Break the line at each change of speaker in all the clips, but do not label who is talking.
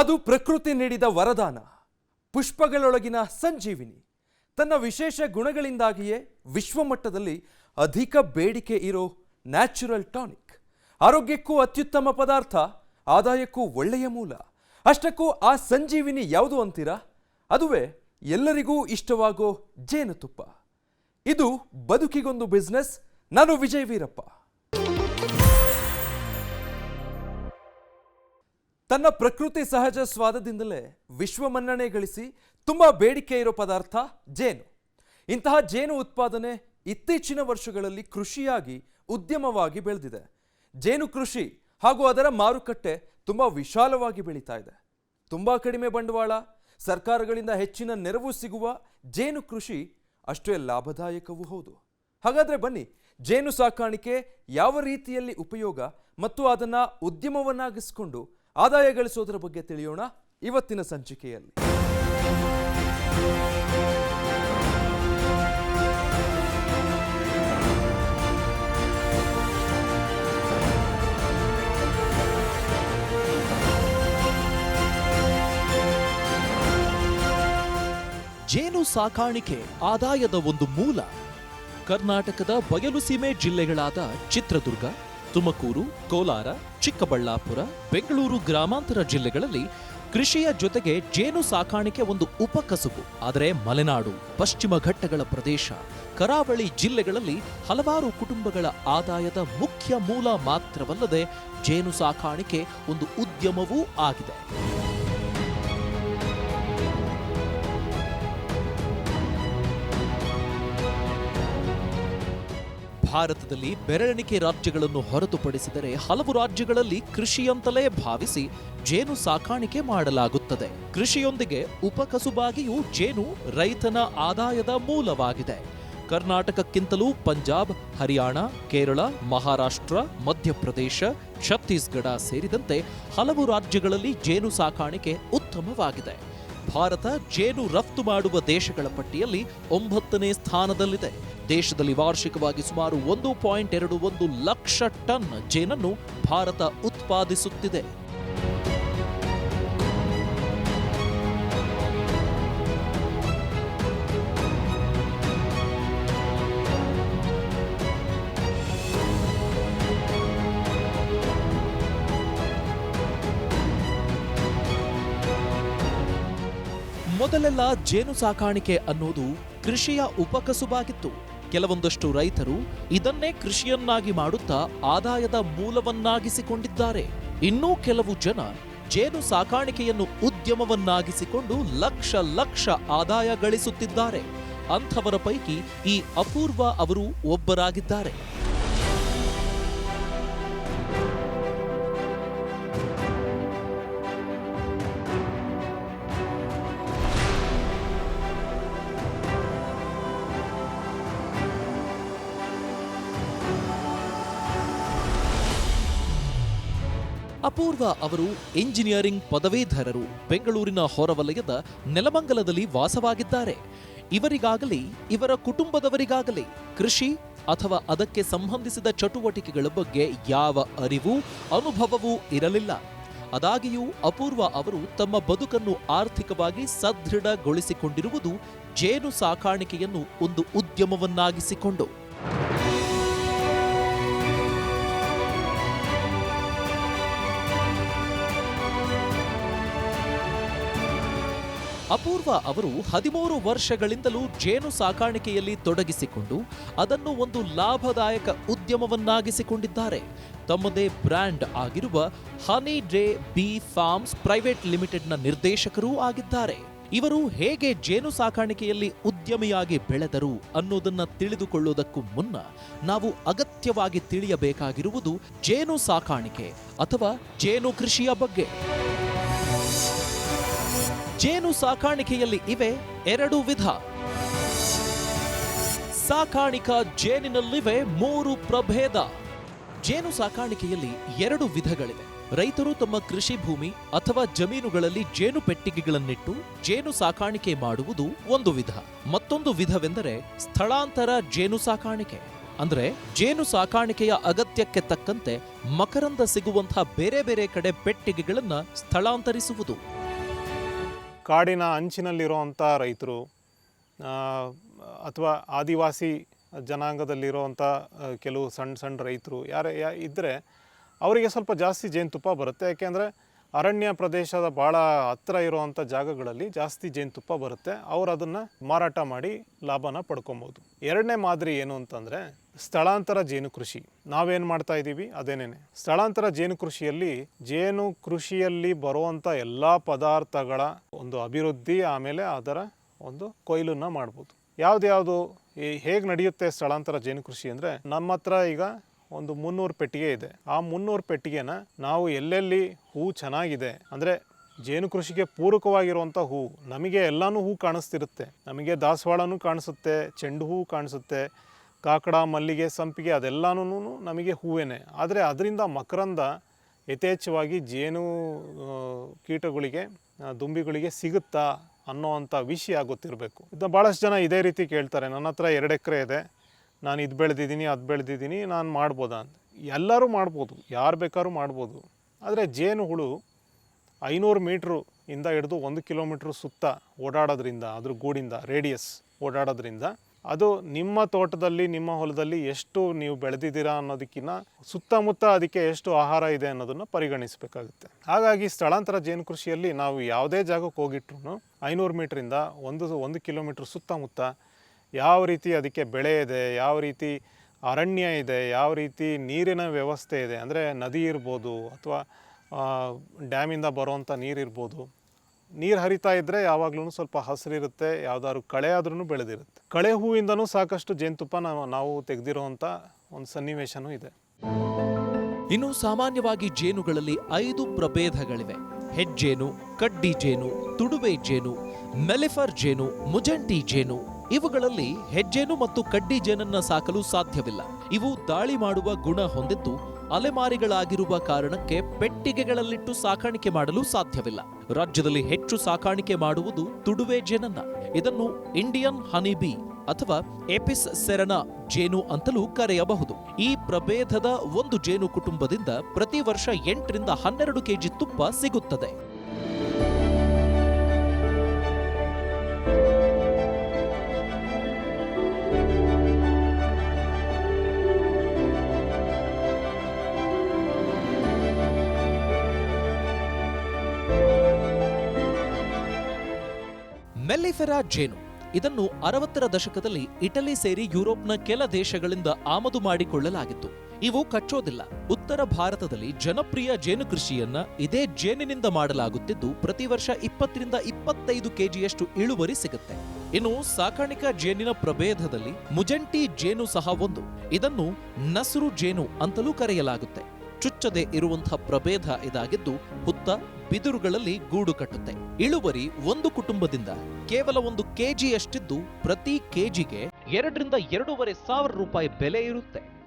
ಅದು ಪ್ರಕೃತಿ ನೀಡಿದ ವರದಾನ, ಪುಷ್ಪಗಳೊಳಗಿನ ಸಂಜೀವಿನಿ. ತನ್ನ ವಿಶೇಷ ಗುಣಗಳಿಂದಾಗಿಯೇ ವಿಶ್ವಮಟ್ಟದಲ್ಲಿ ಅಧಿಕ ಬೇಡಿಕೆ ಇರೋ ನ್ಯಾಚುರಲ್ ಟಾನಿಕ್. ಆರೋಗ್ಯಕ್ಕೂ ಅತ್ಯುತ್ತಮ ಪದಾರ್ಥ, ಆದಾಯಕ್ಕೂ ಒಳ್ಳೆಯ ಮೂಲ. ಅಷ್ಟಕ್ಕೂ ಆ ಸಂಜೀವಿನಿ ಯಾವುದು ಅಂತೀರಾ? ಅದುವೇ ಎಲ್ಲರಿಗೂ ಇಷ್ಟವಾಗೋ ಜೇನುತುಪ್ಪ. ಇದು ಬದುಕಿಗೊಂದು ಬಿಸ್ನೆಸ್ ನಾನು ವಿಜಯ್ ವೀರಪ್ಪ. ತನ್ನ ಪ್ರಕೃತಿ ಸಹಜ ಸ್ವಾದದಿಂದಲೇ ವಿಶ್ವ ಮನ್ನಣೆ ಗಳಿಸಿ ತುಂಬಾ ಬೇಡಿಕೆ ಇರೋ ಪದಾರ್ಥ ಜೇನು. ಇಂತಹ ಜೇನು ಉತ್ಪಾದನೆ ಇತ್ತೀಚಿನ ವರ್ಷಗಳಲ್ಲಿ ಕೃಷಿಯಾಗಿ ಉದ್ಯಮವಾಗಿ ಬೆಳೆದಿದೆ. ಜೇನು ಕೃಷಿ ಹಾಗೂ ಅದರ ಮಾರುಕಟ್ಟೆ ತುಂಬಾ ವಿಶಾಲವಾಗಿ ಬೆಳೀತಾ ಇದೆ. ತುಂಬಾ ಕಡಿಮೆ ಬಂಡವಾಳ, ಸರ್ಕಾರಗಳಿಂದ ಹೆಚ್ಚಿನ ನೆರವು ಸಿಗುವ ಜೇನು ಕೃಷಿ ಅಷ್ಟೇ ಲಾಭದಾಯಕವೂ ಹೌದು. ಹಾಗಾದ್ರೆ ಬನ್ನಿ, ಜೇನು ಸಾಕಾಣಿಕೆ ಯಾವ ರೀತಿಯಲ್ಲಿ ಉಪಯೋಗ ಮತ್ತು ಅದನ್ನ ಉದ್ಯಮವನ್ನಾಗಿಸಿಕೊಂಡು ಆದಾಯ ಗಳಿಸೋದ್ರ ಬಗ್ಗೆ ತಿಳಿಯೋಣ ಇವತ್ತಿನ ಸಂಚಿಕೆಯಲ್ಲಿ.
ಜೇನು ಸಾಕಾಣಿಕೆ ಆದಾಯದ ಒಂದು ಮೂಲ. ಕರ್ನಾಟಕದ ಬಯಲು ಸೀಮೆ ಜಿಲ್ಲೆಗಳಾದ ಚಿತ್ರದುರ್ಗ ತುಮಕೂರು, ಕೋಲಾರ, ಚಿಕ್ಕಬಳ್ಳಾಪುರ, ಬೆಂಗಳೂರು ಗ್ರಾಮಾಂತರ ಜಿಲ್ಲೆಗಳಲ್ಲಿ ಕೃಷಿಯ ಜೊತೆಗೆ ಜೇನು ಸಾಕಾಣಿಕೆ ಒಂದು ಉಪಕಸುಬು ಆದರೆ ಮಲೆನಾಡು, ಪಶ್ಚಿಮ ಘಟ್ಟಗಳ ಪ್ರದೇಶ, ಕರಾವಳಿ ಜಿಲ್ಲೆಗಳಲ್ಲಿ ಹಲವಾರು ಕುಟುಂಬಗಳ ಆದಾಯದ ಮುಖ್ಯ ಮೂಲ ಮಾತ್ರವಲ್ಲದೆ ಜೇನು ಸಾಕಾಣಿಕೆ ಒಂದು ಉದ್ಯಮವೂ ಆಗಿದೆ. ಭಾರತದಲ್ಲಿ ಬೆರಳೆಣಿಕೆ ರಾಜ್ಯಗಳನ್ನು ಹೊರತುಪಡಿಸಿದರೆ ಹಲವು ರಾಜ್ಯಗಳಲ್ಲಿ ಕೃಷಿಯಂತಲೇ ಭಾವಿಸಿ ಜೇನು ಸಾಕಾಣಿಕೆ ಮಾಡಲಾಗುತ್ತದೆ. ಕೃಷಿಯೊಂದಿಗೆ ಉಪಕಸುಬಾಗಿಯೂ ಜೇನು ರೈತನ ಆದಾಯದ ಮೂಲವಾಗಿದೆ. ಕರ್ನಾಟಕಕ್ಕಿಂತಲೂ ಪಂಜಾಬ್, ಹರಿಯಾಣ, ಕೇರಳ, ಮಹಾರಾಷ್ಟ್ರ, ಮಧ್ಯಪ್ರದೇಶ, ಛತ್ತೀಸ್ಗಢ ಸೇರಿದಂತೆ ಹಲವು ರಾಜ್ಯಗಳಲ್ಲಿ ಜೇನು ಸಾಕಾಣಿಕೆ ಉತ್ತಮವಾಗಿದೆ. ಭಾರತ ಜೇನು ರಫ್ತು ಮಾಡುವ ದೇಶಗಳ ಪಟ್ಟಿಯಲ್ಲಿ ಒಂಬತ್ತನೇ ಸ್ಥಾನದಲ್ಲಿದೆ. ದೇಶದಲ್ಲಿ ವಾರ್ಷಿಕವಾಗಿ ಸುಮಾರು ಒಂದು ಪಾಯಿಂಟ್ ಎರಡು ಒಂದು ಲಕ್ಷ ಟನ್ ಜೇನನ್ನು ಭಾರತ ಉತ್ಪಾದಿಸುತ್ತಿದೆ. ಮೊದಲೆಲ್ಲ ಜೇನು ಸಾಕಾಣಿಕೆ ಅನ್ನೋದು ಕೃಷಿಯ ಉಪಕಸುಬಾಗಿತ್ತು. ಕೆಲವೊಂದಷ್ಟು ರೈತರು ಇದನ್ನೇ ಕೃಷಿಯನ್ನಾಗಿ ಮಾಡುತ್ತಾ ಆದಾಯದ ಮೂಲವನ್ನಾಗಿಸಿಕೊಂಡಿದ್ದಾರೆ. ಇನ್ನೂ ಕೆಲವು ಜನ ಜೇನು ಸಾಕಾಣಿಕೆಯನ್ನು ಉದ್ಯಮವನ್ನಾಗಿಸಿಕೊಂಡು ಲಕ್ಷ ಲಕ್ಷ ಆದಾಯ ಗಳಿಸುತ್ತಿದ್ದಾರೆ. ಅಂಥವರ ಪೈಕಿ ಈ ಅಪೂರ್ವ ಅವರು ಒಬ್ಬರಾಗಿದ್ದಾರೆ. ಅಪೂರ್ವ ಅವರು ಎಂಜಿನಿಯರಿಂಗ್ ಪದವೀಧರರು ಬೆಂಗಳೂರಿನ ಹೊರವಲಯದ ನೆಲಮಂಗಲದಲ್ಲಿ ವಾಸವಾಗಿದ್ದಾರೆ. ಇವರಿಗಾಗಲಿ, ಇವರ ಕುಟುಂಬದವರಿಗಾಗಲಿ, ಕೃಷಿ ಅಥವಾ ಅದಕ್ಕೆ ಸಂಬಂಧಿಸಿದ ಚಟುವಟಿಕೆಗಳ ಬಗ್ಗೆ ಯಾವ ಅರಿವು, ಅನುಭವವೂ ಇರಲಿಲ್ಲ. ಅದಾಗಿಯೂ ಅಪೂರ್ವ ಅವರು ತಮ್ಮ ಬದುಕನ್ನು ಆರ್ಥಿಕವಾಗಿ ಸದೃಢಗೊಳಿಸಿಕೊಂಡಿರುವುದು ಜೇನು ಸಾಕಾಣಿಕೆಯನ್ನು ಒಂದು ಉದ್ಯಮವನ್ನಾಗಿಸಿಕೊಂಡು. ಅಪೂರ್ವ ಅವರು ಹದಿಮೂರು ವರ್ಷಗಳಿಂದಲೂ ಜೇನು ಸಾಕಾಣಿಕೆಯಲ್ಲಿ ತೊಡಗಿಸಿಕೊಂಡು ಅದನ್ನು ಒಂದು ಲಾಭದಾಯಕ ಉದ್ಯಮವನ್ನಾಗಿಸಿಕೊಂಡಿದ್ದಾರೆ. ತಮ್ಮದೇ ಬ್ರ್ಯಾಂಡ್ ಆಗಿರುವ honey day bee farms private ಲಿಮಿಟೆಡ್ನ ನಿರ್ದೇಶಕರೂ ಆಗಿದ್ದಾರೆ. ಇವರು ಹೇಗೆ ಜೇನು ಸಾಕಾಣಿಕೆಯಲ್ಲಿ ಉದ್ಯಮಿಯಾಗಿ ಬೆಳೆದರು ಅನ್ನೋದನ್ನ ತಿಳಿದುಕೊಳ್ಳುವುದಕ್ಕೂ ಮುನ್ನ ನಾವು ಅಗತ್ಯವಾಗಿ ತಿಳಿಯಬೇಕಾಗಿರುವುದು ಜೇನು ಸಾಕಾಣಿಕೆ ಅಥವಾ ಜೇನು ಕೃಷಿಯ ಬಗ್ಗೆ. ಜೇನು ಸಾಕಾಣಿಕೆಯಲ್ಲಿ ಇವೆ ಎರಡು ವಿಧ. ಸಾಕಾಣಿಕಾ ಜೇನಿನಲ್ಲಿವೆ ಮೂರು ಪ್ರಭೇದ. ಜೇನು ಸಾಕಾಣಿಕೆಯಲ್ಲಿ ಎರಡು ವಿಧಗಳಿವೆ. ರೈತರು ತಮ್ಮ ಕೃಷಿ ಭೂಮಿ ಅಥವಾ ಜಮೀನುಗಳಲ್ಲಿ ಜೇನು ಪೆಟ್ಟಿಗೆಗಳನ್ನಿಟ್ಟು ಜೇನು ಸಾಕಾಣಿಕೆ ಮಾಡುವುದು ಒಂದು ವಿಧ. ಮತ್ತೊಂದು ವಿಧವೆಂದರೆ ಸ್ಥಳಾಂತರ ಜೇನು ಸಾಕಾಣಿಕೆ. ಅಂದ್ರೆ ಜೇನು ಸಾಕಾಣಿಕೆಯ ಅಗತ್ಯಕ್ಕೆ ತಕ್ಕಂತೆ ಮಕರಂದ ಸಿಗುವಂತಹ ಬೇರೆ ಬೇರೆ ಕಡೆ ಪೆಟ್ಟಿಗೆಗಳನ್ನು ಸ್ಥಳಾಂತರಿಸುವುದು.
ಕಾಡಿನ ಅಂಚಿನಲ್ಲಿರುವಂಥ ರೈತರು ಅಥವಾ ಆದಿವಾಸಿ ಜನಾಂಗದಲ್ಲಿರುವಂಥ ಕೆಲವು ಸಣ್ಣ ಸಣ್ಣ ರೈತರು, ಯಾರೇ ಇದ್ದರೆ ಅವರಿಗೆ ಸ್ವಲ್ಪ ಜಾಸ್ತಿ ಜೇನುತುಪ್ಪ ಬರುತ್ತೆ. ಯಾಕೆಂದರೆ ಅರಣ್ಯ ಪ್ರದೇಶದ ಭಾಳ ಹತ್ತಿರ ಇರುವಂಥ ಜಾಗಗಳಲ್ಲಿ ಜಾಸ್ತಿ ಜೇನುತುಪ್ಪ ಬರುತ್ತೆ. ಅವ್ರು ಅದನ್ನು ಮಾರಾಟ ಮಾಡಿ ಲಾಭನ ಪಡ್ಕೊಬೋದು. ಎರಡನೇ ಮಾದರಿ ಏನು ಅಂತಂದರೆ ಸ್ಥಳಾಂತರ ಜೇನು ಕೃಷಿ. ನಾವೇನು ಮಾಡ್ತಾ ಇದ್ದೀವಿ? ಅದೇನೇನೆ. ಸ್ಥಳಾಂತರ ಜೇನು ಕೃಷಿಯಲ್ಲಿ ಜೇನು ಕೃಷಿಯಲ್ಲಿ ಬರುವಂಥ ಎಲ್ಲ ಪದಾರ್ಥಗಳ ಒಂದು ಅಭಿವೃದ್ಧಿ ಆಮೇಲೆ ಅದರ ಒಂದು ಕೊಯ್ಲನ್ನು ಮಾಡ್ಬೋದು. ಯಾವುದ್ಯಾವುದು ಹೇಗೆ ನಡೆಯುತ್ತೆ ಸ್ಥಳಾಂತರ ಜೇನು ಕೃಷಿ ಅಂದರೆ ನಮ್ಮ ಹತ್ರ ಈಗ ಒಂದು ಮುನ್ನೂರು ಪೆಟ್ಟಿಗೆ ಇದೆ. ಆ ಮುನ್ನೂರು ಪೆಟ್ಟಿಗೆನ ನಾವು ಎಲ್ಲೆಲ್ಲಿ ಹೂ ಚೆನ್ನಾಗಿದೆ, ಅಂದರೆ ಜೇನು ಕೃಷಿಗೆ ಪೂರಕವಾಗಿರುವಂಥ ಹೂ, ನಮಗೆ ಎಲ್ಲನೂ ಹೂ ಕಾಣಿಸ್ತಿರುತ್ತೆ. ನಮಗೆ ದಾಸವಾಳನೂ ಕಾಣಿಸುತ್ತೆ, ಚೆಂಡು ಹೂ ಕಾಣಿಸುತ್ತೆ, ಕಾಕಡ, ಮಲ್ಲಿಗೆ, ಸಂಪಿಗೆ ಅದೆಲ್ಲನೂ ನಮಗೆ ಹೂವೇನೆ. ಆದರೆ ಅದರಿಂದ ಮಕರಂದ ಯಥೇಚ್ಛವಾಗಿ ಜೇನು ಕೀಟಗಳಿಗೆ ದುಂಬಿಗಳಿಗೆ ಸಿಗುತ್ತಾ ಅನ್ನೋವಂಥ ವಿಷಯ ಗೊತ್ತಿರಬೇಕು. ಇದನ್ನ ಭಾಳಷ್ಟು ಜನ ಇದೇ ರೀತಿ ಕೇಳ್ತಾರೆ. ನನ್ನ ಹತ್ರ ಎರಡು ಎಕರೆ ಇದೆ. ನಾನು ಇದು ಬೆಳೆದಿದ್ದೀನಿ, ಅದು ಬೆಳೆದಿದ್ದೀನಿ, ನಾನು ಮಾಡ್ಬೋದಾ ಅಂತ. ಎಲ್ಲರೂ ಮಾಡ್ಬೋದು, ಯಾರು ಬೇಕಾದ್ರೂ ಮಾಡ್ಬೋದು. ಆದರೆ ಜೇನು ಹುಳು ಐನೂರು ಮೀಟ್ರು ಇಂದ ಹಿಡಿದು ಒಂದು ಕಿಲೋಮೀಟ್ರ್ ಸುತ್ತ ಓಡಾಡೋದ್ರಿಂದ, ಅದ್ರ ಗೂಡಿಂದ, ರೇಡಿಯಸ್ ಓಡಾಡೋದ್ರಿಂದ, ಅದು ನಿಮ್ಮ ತೋಟದಲ್ಲಿ, ನಿಮ್ಮ ಹೊಲದಲ್ಲಿ ಎಷ್ಟು ನೀವು ಬೆಳೆದಿದ್ದೀರಾ ಅನ್ನೋದಕ್ಕಿಂತ ಸುತ್ತಮುತ್ತ ಅದಕ್ಕೆ ಎಷ್ಟು ಆಹಾರ ಇದೆ ಅನ್ನೋದನ್ನು ಪರಿಗಣಿಸಬೇಕಾಗುತ್ತೆ. ಹಾಗಾಗಿ ಸ್ಥಳಾಂತರ ಜೇನು ಕೃಷಿಯಲ್ಲಿ ನಾವು ಯಾವುದೇ ಜಾಗಕ್ಕೆ ಹೋಗಿಟ್ರು ಐನೂರು ಮೀಟ್ರಿಂದ ಒಂದು ಒಂದು ಕಿಲೋಮೀಟ್ರ್ ಸುತ್ತಮುತ್ತ ಯಾವ ರೀತಿ ಅದಕ್ಕೆ ಬೆಳೆ ಇದೆ, ಯಾವ ರೀತಿ ಅರಣ್ಯ ಇದೆ, ಯಾವ ರೀತಿ ನೀರಿನ ವ್ಯವಸ್ಥೆ ಇದೆ, ಅಂದರೆ ನದಿ ಇರ್ಬೋದು ಅಥವಾ ಡ್ಯಾಮಿಂದ ಬರುವಂಥ ನೀರಿರ್ಬೋದು ನೀರು ಹರಿತಾ ಇದ್ದರೆ ಯಾವಾಗಲೂ ಸ್ವಲ್ಪ ಹಸಿರಿರುತ್ತೆ, ಯಾವುದಾದ್ರು ಕಳೆ ಆದ್ರೂ ಬೆಳೆದಿರುತ್ತೆ. ಕಳೆ ಹೂವಿಂದನೂ ಸಾಕಷ್ಟು ಜೇನುತುಪ್ಪ ನಾವು ನಾವು ತೆಗೆದಿರುವಂಥ ಒಂದು ಸನ್ನಿವೇಶನೂ ಇದೆ.
ಇನ್ನು ಸಾಮಾನ್ಯವಾಗಿ ಜೇನುಗಳಲ್ಲಿ ಐದು ಪ್ರಭೇದಗಳಿವೆ. ಹೆಜ್ಜೇನು, ಕಡ್ಡಿ ಜೇನು, ತುಡುವೆ ಜೇನು, ಮೆಲಿಫರ್ ಜೇನು, ಮುಜಂಟಿ ಜೇನು ಇವುಗಳಲ್ಲಿ ಹೆಜ್ಜೇನು ಮತ್ತು ಕಡ್ಡಿ ಜೇನನ್ನ ಸಾಕಲು ಸಾಧ್ಯವಿಲ್ಲ. ಇವು ದಾಳಿ ಮಾಡುವ ಗುಣ ಹೊಂದಿದ್ದು, ಅಲೆಮಾರಿಗಳಾಗಿರುವ ಕಾರಣಕ್ಕೆ ಪೆಟ್ಟಿಗೆಗಳಲ್ಲಿಟ್ಟು ಸಾಕಾಣಿಕೆ ಮಾಡಲು ಸಾಧ್ಯವಿಲ್ಲ. ರಾಜ್ಯದಲ್ಲಿ ಹೆಚ್ಚು ಸಾಕಾಣಿಕೆ ಮಾಡುವುದು ತುಡುವೆ ಜೇನನ್ನ. ಇದನ್ನು ಇಂಡಿಯನ್ ಹನಿಬಿ ಅಥವಾ ಎಪಿಸ್ ಸೆರನ ಜೇನು ಅಂತಲೂ ಕರೆಯಬಹುದು. ಈ ಪ್ರಭೇದದ ಒಂದು ಜೇನು ಕುಟುಂಬದಿಂದ ಪ್ರತಿ ವರ್ಷ ಎಂಟರಿಂದ ಹನ್ನೆರಡು ಕೆಜಿ ತುಪ್ಪ ಸಿಗುತ್ತದೆ. ಮೆಲ್ಲಿಫೆರಾ ಜೇನು. ಇದನ್ನು ಅರವತ್ತರ ದಶಕದಲ್ಲಿ ಇಟಲಿ ಸೇರಿ ಯುರೋಪ್ನ ಕೆಲ ದೇಶಗಳಿಂದ ಆಮದು ಮಾಡಿಕೊಳ್ಳಲಾಗಿತ್ತು. ಇವು ಕಚ್ಚೋದಿಲ್ಲ. ಉತ್ತರ ಭಾರತದಲ್ಲಿ ಜನಪ್ರಿಯ ಜೇನು ಕೃಷಿಯನ್ನ ಇದೇ ಜೇನಿನಿಂದ ಮಾಡಲಾಗುತ್ತಿದ್ದು, ಪ್ರತಿ ವರ್ಷ ಇಪ್ಪತ್ತರಿಂದ ಇಪ್ಪತ್ತೈದು ಕೆಜಿಯಷ್ಟು ಇಳುವರಿ ಸಿಗುತ್ತೆ. ಇನ್ನು ಸಾಕಾಣಿಕಾ ಜೇನಿನ ಪ್ರಭೇದದಲ್ಲಿ ಮುಜಂಟಿ ಜೇನು ಸಹ ಒಂದು. ಇದನ್ನು ನಸರು ಜೇನು ಅಂತಲೂ ಕರೆಯಲಾಗುತ್ತೆ. ಚುಚ್ಚದೆ ಇರುವಂತಹ ಪ್ರಭೇದ ಇದಾಗಿದ್ದು, ಹುತ್ತ ಬಿದಿರುಗಳಲ್ಲಿ ಗೂಡು ಕಟ್ಟುತ್ತೆ. ಇಳುವರಿ ಒಂದು ಕುಟುಂಬದಿಂದ ಕೇವಲ ಒಂದು ಕೆಜಿಯಷ್ಟಿದ್ದು ಪ್ರತಿ ಕೆಜಿಗೆ ಎರಡರಿಂದ ಎರಡೂವರೆ ಸಾವಿರ ರೂಪಾಯಿ ಬೆಲೆ ಇರುತ್ತೆ.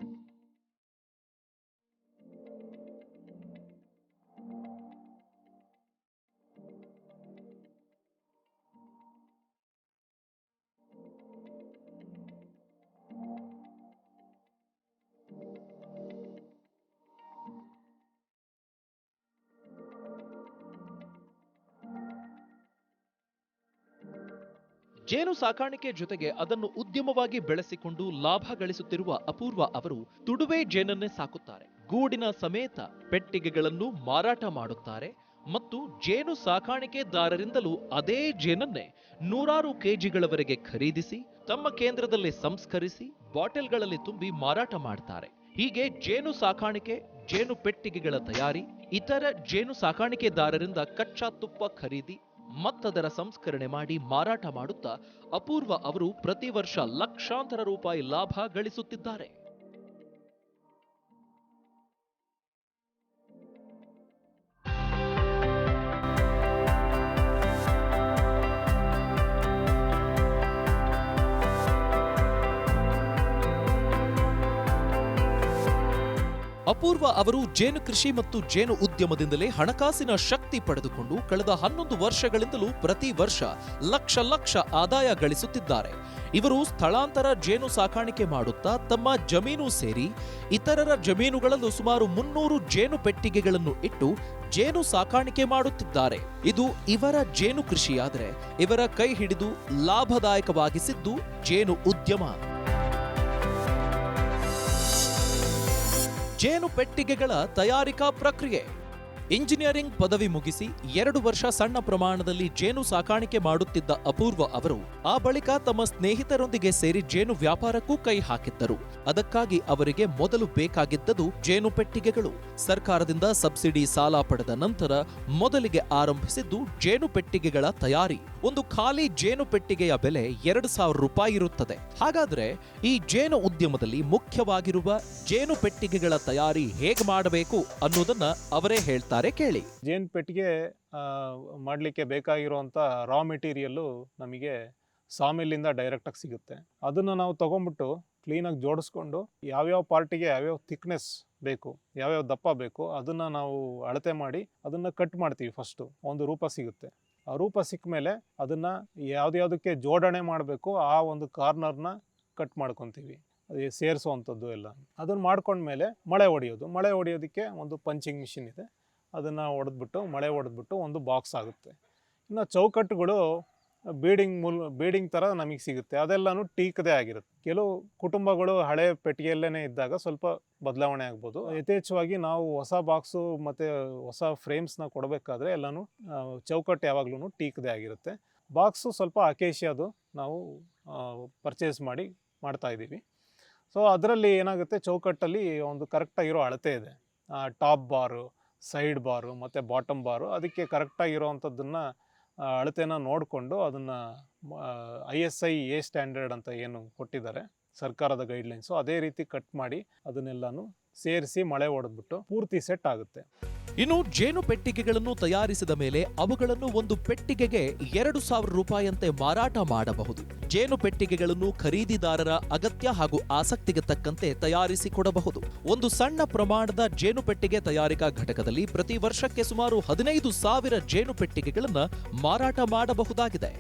ಜೇನು ಸಾಕಾಣಿಕೆ ಜೊತೆಗೆ ಅದನ್ನು ಉದ್ಯಮವಾಗಿ ಬೆಳೆಸಿಕೊಂಡು ಲಾಭ ಗಳಿಸುತ್ತಿರುವ ಅಪೂರ್ವ ಅವರು ತುಡುವೆ ಜೇನನ್ನೇ ಸಾಕುತ್ತಾರೆ. ಗೂಡಿನ ಸಮೇತ ಪೆಟ್ಟಿಗೆಗಳನ್ನು ಮಾರಾಟ ಮಾಡುತ್ತಾರೆ ಮತ್ತು ಜೇನು ಸಾಕಾಣಿಕೆದಾರರಿಂದಲೂ ಅದೇ ಜೇನನ್ನೇ ನೂರಾರು ಕೆಜಿಗಳವರೆಗೆ ಖರೀದಿಸಿ, ತಮ್ಮ ಕೇಂದ್ರದಲ್ಲಿ ಸಂಸ್ಕರಿಸಿ, ಬಾಟಲ್ಗಳಲ್ಲಿ ತುಂಬಿ ಮಾರಾಟ ಮಾಡ್ತಾರೆ. ಹೀಗೆ ಜೇನು ಸಾಕಾಣಿಕೆ, ಜೇನು ಪೆಟ್ಟಿಗೆಗಳ ತಯಾರಿ, ಇತರ ಜೇನು ಸಾಕಾಣಿಕೆದಾರರಿಂದ ಕಚ್ಚಾ ತುಪ್ಪ ಖರೀದಿ ಮತ್ತದರ ಸಂಸ್ಕರಣೆ ಮಾಡಿ ಮಾರಾಟ ಮಾಡುತ್ತಾ ಅಪೂರ್ವ ಅವರು ಪ್ರತಿ ವರ್ಷ ಲಕ್ಷಾಂತರ ರೂಪಾಯಿ ಲಾಭ ಗಳಿಸುತ್ತಿದ್ದಾರೆ. ಅಪೂರ್ವ ಅವರು ಜೇನು ಕೃಷಿ ಮತ್ತು ಜೇನು ಉದ್ಯಮದಿಂದಲೇ ಹಣಕಾಸಿನ ಶಕ್ತಿ ಪಡೆದುಕೊಂಡು ಕಳೆದ ಹನ್ನೊಂದು ವರ್ಷಗಳಿಂದಲೂ ಪ್ರತಿ ವರ್ಷ ಲಕ್ಷ ಲಕ್ಷ ಆದಾಯ ಗಳಿಸುತ್ತಿದ್ದಾರೆ. ಇವರು ಸ್ಥಳಾಂತರ ಜೇನು ಸಾಕಾಣಿಕೆ ಮಾಡುತ್ತಾ ತಮ್ಮ ಜಮೀನು ಸೇರಿ ಇತರರ ಜಮೀನುಗಳಲ್ಲೂ ಸುಮಾರು ಮುನ್ನೂರು ಜೇನು ಪೆಟ್ಟಿಗೆಗಳನ್ನು ಇಟ್ಟು ಜೇನು ಸಾಕಾಣಿಕೆ ಮಾಡುತ್ತಿದ್ದಾರೆ. ಇದು ಇವರ ಜೇನು ಕೃಷಿಯಾದರೆ ಇವರ ಕೈ ಹಿಡಿದು ಲಾಭದಾಯಕವಾಗಿಸಿದ್ದು ಜೇನು ಉದ್ಯಮ. ಜೇನು ಪೆಟ್ಟಿಗೆಗಳ ತಯಾರಿಕಾ ಪ್ರಕ್ರಿಯೆ. ಇಂಜಿನಿಯರಿಂಗ್ ಪದವಿ ಮುಗಿಸಿ ಎರಡು ವರ್ಷ ಸಣ್ಣ ಪ್ರಮಾಣದಲ್ಲಿ ಜೇನು ಸಾಕಾಣಿಕೆ ಮಾಡುತ್ತಿದ್ದ ಅಪೂರ್ವ ಅವರು ಆ ಬಳಿಕ ತಮ್ಮ ಸ್ನೇಹಿತರೊಂದಿಗೆ ಸೇರಿ ಜೇನು ವ್ಯಾಪಾರಕ್ಕೂ ಕೈ ಹಾಕಿದ್ದರು. ಅದಕ್ಕಾಗಿ ಅವರಿಗೆ ಮೊದಲು ಬೇಕಾಗಿದ್ದದು ಜೇನು ಪೆಟ್ಟಿಗೆಗಳು. ಸರ್ಕಾರದಿಂದ ಸಬ್ಸಿಡಿ ಸಾಲ ಪಡೆದ ನಂತರ ಮೊದಲಿಗೆ ಆರಂಭಿಸಿದ್ದು ಜೇನು ಪೆಟ್ಟಿಗೆಗಳ ತಯಾರಿ. ಒಂದು ಖಾಲಿ ಜೇನು ಪೆಟ್ಟಿಗೆಯ ಬೆಲೆ ಎರಡು ಸಾವಿರ ರೂಪಾಯಿ ಇರುತ್ತದೆ. ಹಾಗಾದ್ರೆ ಈ ಜೇನು ಉದ್ಯಮದಲ್ಲಿ ಮುಖ್ಯವಾಗಿರುವ ಜೇನು ಪೆಟ್ಟಿಗೆಗಳ ತಯಾರಿ ಹೇಗೆ ಮಾಡಬೇಕು ಅನ್ನೋದನ್ನ ಅವರೇ ಹೇಳ್ತಾರೆ. ಕೇಳಿ.
ಜೇನು ಪೆಟ್ಟಿಗೆ ಮಾಡಲಿಕ್ಕೆ ಬೇಕಾಗಿರುವಂಥ ರಾ ಮೆಟೀರಿಯಲ್ಲು ನಮಗೆ ಸಾಮಿಲಿಂದ ಡೈರೆಕ್ಟಾಗಿ ಸಿಗುತ್ತೆ. ಅದನ್ನು ನಾವು ತೊಗೊಂಬಿಟ್ಟು ಕ್ಲೀನಾಗಿ ಜೋಡಿಸ್ಕೊಂಡು ಯಾವ್ಯಾವ ಪಾರ್ಟಿಗೆ ಯಾವ್ಯಾವ ಥಿಕ್ನೆಸ್ ಬೇಕು, ಯಾವ್ಯಾವ ದಪ್ಪ ಬೇಕು ಅದನ್ನು ನಾವು ಅಳತೆ ಮಾಡಿ ಅದನ್ನು ಕಟ್ ಮಾಡ್ತೀವಿ ಫಸ್ಟು ಒಂದು ರೂಪ ಸಿಗುತ್ತೆ. ಆ ರೂಪ ಸಿಕ್ಕ ಮೇಲೆ ಅದನ್ನು ಯಾವುದ್ಯಾವುದಕ್ಕೆ ಜೋಡಣೆ ಮಾಡಬೇಕು ಆ ಒಂದು ಕಾರ್ನರ್ನ ಕಟ್ ಮಾಡ್ಕೊತೀವಿ. ಅದೇ ಸೇರಿಸುವಂಥದ್ದು ಎಲ್ಲ. ಅದನ್ನು ಮಾಡ್ಕೊಂಡ್ಮೇಲೆ ಮಳೆ ಹೊಡೆಯೋದು ಮಳೆ ಹೊಡೆಯೋದಕ್ಕೆ ಒಂದು ಪಂಚಿಂಗ್ ಮಿಷಿನ್ ಇದೆ. ಅದನ್ನು ಹೊಡೆದ್ಬಿಟ್ಟು ಮಳೆ ಹೊಡೆದ್ಬಿಟ್ಟು ಒಂದು ಬಾಕ್ಸ್ ಆಗುತ್ತೆ. ಇನ್ನು ಚೌಕಟ್ಟುಗಳು ಬೀಡಿಂಗ್ ಮುಲ್ ಬೀಡಿಂಗ್ ಥರ ನಮಗೆ ಸಿಗುತ್ತೆ. ಅದೆಲ್ಲನೂ ಟೀಕದೇ ಆಗಿರುತ್ತೆ. ಕೆಲವು ಕುಟುಂಬಗಳು ಹಳೆ ಪೆಟ್ಟಿಗೆಯಲ್ಲೇ ಇದ್ದಾಗ ಸ್ವಲ್ಪ ಬದಲಾವಣೆ ಆಗ್ಬೋದು. ಯಥೇಚ್ಛವಾಗಿ ನಾವು ಹೊಸ ಬಾಕ್ಸು ಮತ್ತು ಹೊಸ ಫ್ರೇಮ್ಸ್ನ ಕೊಡಬೇಕಾದ್ರೆ ಎಲ್ಲನೂ ಚೌಕಟ್ಟು ಯಾವಾಗ್ಲೂ ಟೀಕದೇ ಆಗಿರುತ್ತೆ. ಬಾಕ್ಸು ಸ್ವಲ್ಪ ಅಕೇಶಿಯಾದು ನಾವು ಪರ್ಚೇಸ್ ಮಾಡಿ ಮಾಡ್ತಾ ಇದ್ದೀವಿ. ಸೊ ಅದರಲ್ಲಿ ಏನಾಗುತ್ತೆ, ಚೌಕಟ್ಟಲ್ಲಿ ಒಂದು ಕರೆಕ್ಟಾಗಿರೋ ಅಳತೆ ಇದೆ. ಟಾಪ್ ಬಾರು ಸೈಡ್ ಬಾರು ಮತ್ತು ಬಾಟಮ್ ಬಾರು ಅದಕ್ಕೆ ಕರೆಕ್ಟಾಗಿರೋವಂಥದ್ದನ್ನು ಅಳತೆನ ನೋಡಿಕೊಂಡು ಅದನ್ನು I S I A standard ಅಂತ ಏನು ಕೊಟ್ಟಿದ್ದಾರೆ ಸರ್ಕಾರದ ಗೈಡ್ಲೈನ್ಸು, ಅದೇ ರೀತಿ ಕಟ್ ಮಾಡಿ ಅದನ್ನೆಲ್ಲನೂ ಸೇರಿಸಿ ಮಳೆ ಹೊಡೆದ್ಬಿಟ್ಟು ಪೂರ್ತಿ ಸೆಟ್ ಆಗುತ್ತೆ.
ಇನ್ನು ಜೇನು ಪೆಟ್ಟಿಗೆಗಳನ್ನು ತಯಾರಿಸಿದ ಮೇಲೆ ಅವುಗಳನ್ನು ಒಂದು ಪೆಟ್ಟಿಗೆಗೆ ಎರಡು ಸಾವಿರ ರೂಪಾಯಿಯಂತೆ ಮಾರಾಟ ಮಾಡಬಹುದು. ಜೇನು ಪೆಟ್ಟಿಗೆಗಳನ್ನು ಖರೀದಿದಾರರ ಅಗತ್ಯ ಹಾಗೂ ಆಸಕ್ತಿಗೆ ತಕ್ಕಂತೆ ತಯಾರಿಸಿಕೊಡಬಹುದು ಒಂದು ಸಣ್ಣ ಪ್ರಮಾಣದ ಜೇನು ಪೆಟ್ಟಿಗೆ ತಯಾರಿಕಾ ಘಟಕದಲ್ಲಿ ಪ್ರತಿ ವರ್ಷಕ್ಕೆ ಸುಮಾರು ಹದಿನೈದು ಸಾವಿರ ಜೇನು ಪೆಟ್ಟಿಗೆಗಳನ್ನು ಮಾರಾಟ ಮಾಡಬಹುದಾಗಿದೆ.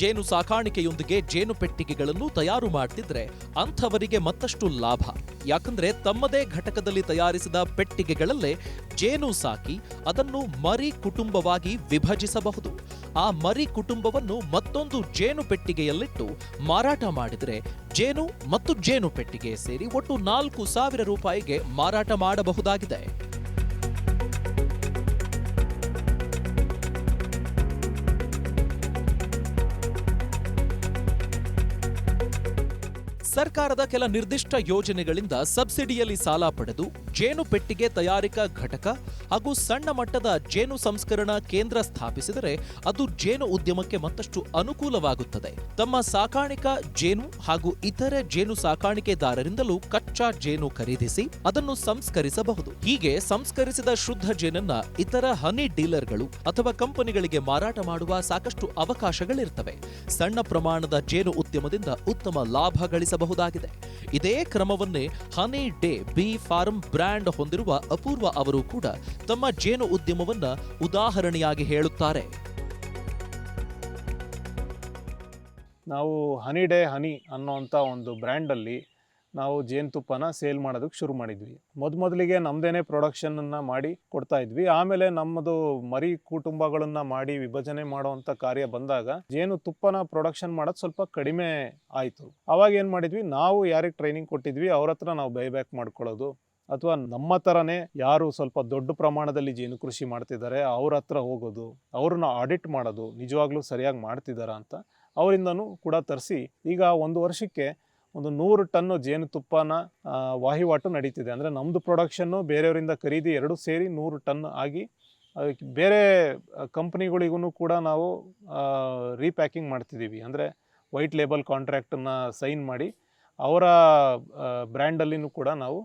ಜೇನು ಸಾಕಾಣಿಕೆಯೊಂದಿಗೆ ಜೇನು ಪೆಟ್ಟಿಗೆಗಳನ್ನು ತಯಾರು ಮಾಡ್ತಿದ್ರೆ ಅಂಥವರಿಗೆ ಮತ್ತಷ್ಟು ಲಾಭ. ಯಾಕಂದ್ರೆ ತಮ್ಮದೇ ಘಟಕದಲ್ಲಿ ತಯಾರಿಸಿದ ಪೆಟ್ಟಿಗೆಗಳಲ್ಲೇ ಜೇನು ಸಾಕಿ ಅದನ್ನು ಮರಿ ಕುಟುಂಬವಾಗಿ ವಿಭಜಿಸಬಹುದು. ಆ ಮರಿ ಕುಟುಂಬವನ್ನು ಮತ್ತೊಂದು ಜೇನು ಪೆಟ್ಟಿಗೆಯಲ್ಲಿಟ್ಟು ಮಾರಾಟ ಮಾಡಿದರೆ ಜೇನು ಮತ್ತು ಜೇನು ಪೆಟ್ಟಿಗೆ ಸೇರಿ ಒಟ್ಟು ನಾಲ್ಕು ಸಾವಿರ ರೂಪಾಯಿಗೆ ಮಾರಾಟ ಮಾಡಬಹುದಾಗಿದೆ. ಸರ್ಕಾರದ ಕೆಲ ನಿರ್ದಿಷ್ಟ ಯೋಜನೆಗಳಿಂದ ಸಬ್ಸಿಡಿಯಲ್ಲಿ ಸಾಲ ಪಡೆದು ಜೇನು ಪೆಟ್ಟಿಗೆ ತಯಾರಿಕಾ ಘಟಕ ಹಾಗೂ ಸಣ್ಣ ಮಟ್ಟದ ಜೇನು ಸಂಸ್ಕರಣಾ ಕೇಂದ್ರ ಸ್ಥಾಪಿಸಿದರೆ ಅದು ಜೇನು ಉದ್ಯಮಕ್ಕೆ ಮತ್ತಷ್ಟು ಅನುಕೂಲವಾಗುತ್ತದೆ. ತಮ್ಮ ಸಾಕಾಣಿಕಾ ಜೇನು ಹಾಗೂ ಇತರೆ ಜೇನು ಸಾಕಾಣಿಕೆದಾರರಿಂದಲೂ ಕಚ್ಚಾ ಜೇನು ಖರೀದಿಸಿ ಅದನ್ನು ಸಂಸ್ಕರಿಸಬಹುದು. ಹೀಗೆ ಸಂಸ್ಕರಿಸಿದ ಶುದ್ಧ ಜೇನನ್ನ ಇತರ ಹನಿ ಡೀಲರ್ಗಳು ಅಥವಾ ಕಂಪನಿಗಳಿಗೆ ಮಾರಾಟ ಮಾಡುವ ಸಾಕಷ್ಟು ಅವಕಾಶಗಳಿರ್ತವೆ. ಸಣ್ಣ ಪ್ರಮಾಣದ ಜೇನು ಉದ್ಯಮದಿಂದ ಉತ್ತಮ ಲಾಭ ಗಳಿಸಬಹುದಾಗಿದೆ ಇದೇ ಕ್ರಮವನ್ನೇ honey day bee farm brand ಹೊಂದಿರುವ ಅಪೂರ್ವ ಅವರು ಕೂಡ ತಮ್ಮ ಜೇನು ಉದ್ಯಮವನ್ನ ಉದಾಹರಣೆಯಾಗಿ ಹೇಳುತ್ತಾರೆ.
ನಾವು ಹನಿ ಡೇ ಹನಿ ಅನ್ನೋಂಥ ಒಂದು ಬ್ರ್ಯಾಂಡಲ್ಲಿ ನಾವು ಜೇನುತುಪ್ಪನ ಸೇಲ್ ಮಾಡೋದಕ್ಕೆ ಶುರು ಮಾಡಿದ್ವಿ. ಮೊದಮೊದಲಿಗೆ ನಮ್ಮದೇನೆ ಪ್ರೊಡಕ್ಷನನ್ನು ಮಾಡಿ ಕೊಡ್ತಾ ಇದ್ವಿ. ಆಮೇಲೆ ನಮ್ಮದು ಮರಿ ಕುಟುಂಬಗಳನ್ನು ಮಾಡಿ ವಿಭಜನೆ ಮಾಡುವಂಥ ಕಾರ್ಯ ಬಂದಾಗ ಜೇನುತುಪ್ಪನ ಪ್ರೊಡಕ್ಷನ್ ಮಾಡೋದು ಸ್ವಲ್ಪ ಕಡಿಮೆ ಆಯಿತು. ಅವಾಗ ಏನು ಮಾಡಿದ್ವಿ? ನಾವು ಯಾರಿಗೆ ಟ್ರೈನಿಂಗ್ ಕೊಟ್ಟಿದ್ವಿ? ಅವ್ರ ಹತ್ರ ನಾವು ಬೈಬ್ಯಾಕ್ ಮಾಡ್ಕೊಳ್ಳೋದು. ಅಥವಾ ನಮ್ಮ ಥರನೇ ಯಾರು ಸ್ವಲ್ಪ ದೊಡ್ಡ ಪ್ರಮಾಣದಲ್ಲಿ ಜೇನು ಕೃಷಿ ಮಾಡ್ತಿದ್ದಾರೆ, ಅವ್ರ ಹತ್ರ ಹೋಗೋದು, ಅವ್ರನ್ನ ಆಡಿಟ್ ಮಾಡೋದು, ನಿಜವಾಗ್ಲೂ ಸರಿಯಾಗಿ ಮಾಡ್ತಿದ್ದಾರಾ ಅಂತ ಅವರಿಂದನೂ ಕೂಡ ತರಿಸಿ ಈಗ ಒಂದು ವರ್ಷಕ್ಕೆ ಒಂದು ನೂರು ಟನ್ನು ಜೇನುತುಪ್ಪನ ವಹಿವಾಟು ನಡೀತಿದೆ. ಅಂದರೆ ನಮ್ಮದು ಪ್ರೊಡಕ್ಷನ್ನು ಬೇರೆಯವರಿಂದ ಖರೀದಿ ಎರಡೂ ಸೇರಿ ನೂರು ಟನ್ ಆಗಿ ಬೇರೆ ಕಂಪ್ನಿಗಳಿಗೂ ಕೂಡ ನಾವು ರೀಪ್ಯಾಕಿಂಗ್ ಮಾಡ್ತಿದ್ದೀವಿ. ಅಂದರೆ ವೈಟ್ ಲೇಬಲ್ ಕಾಂಟ್ರ್ಯಾಕ್ಟನ್ನು ಸೈನ್ ಮಾಡಿ, ಅವರ ಬ್ರ್ಯಾಂಡಲ್ಲಿನೂ ಕೂಡ ನಾವು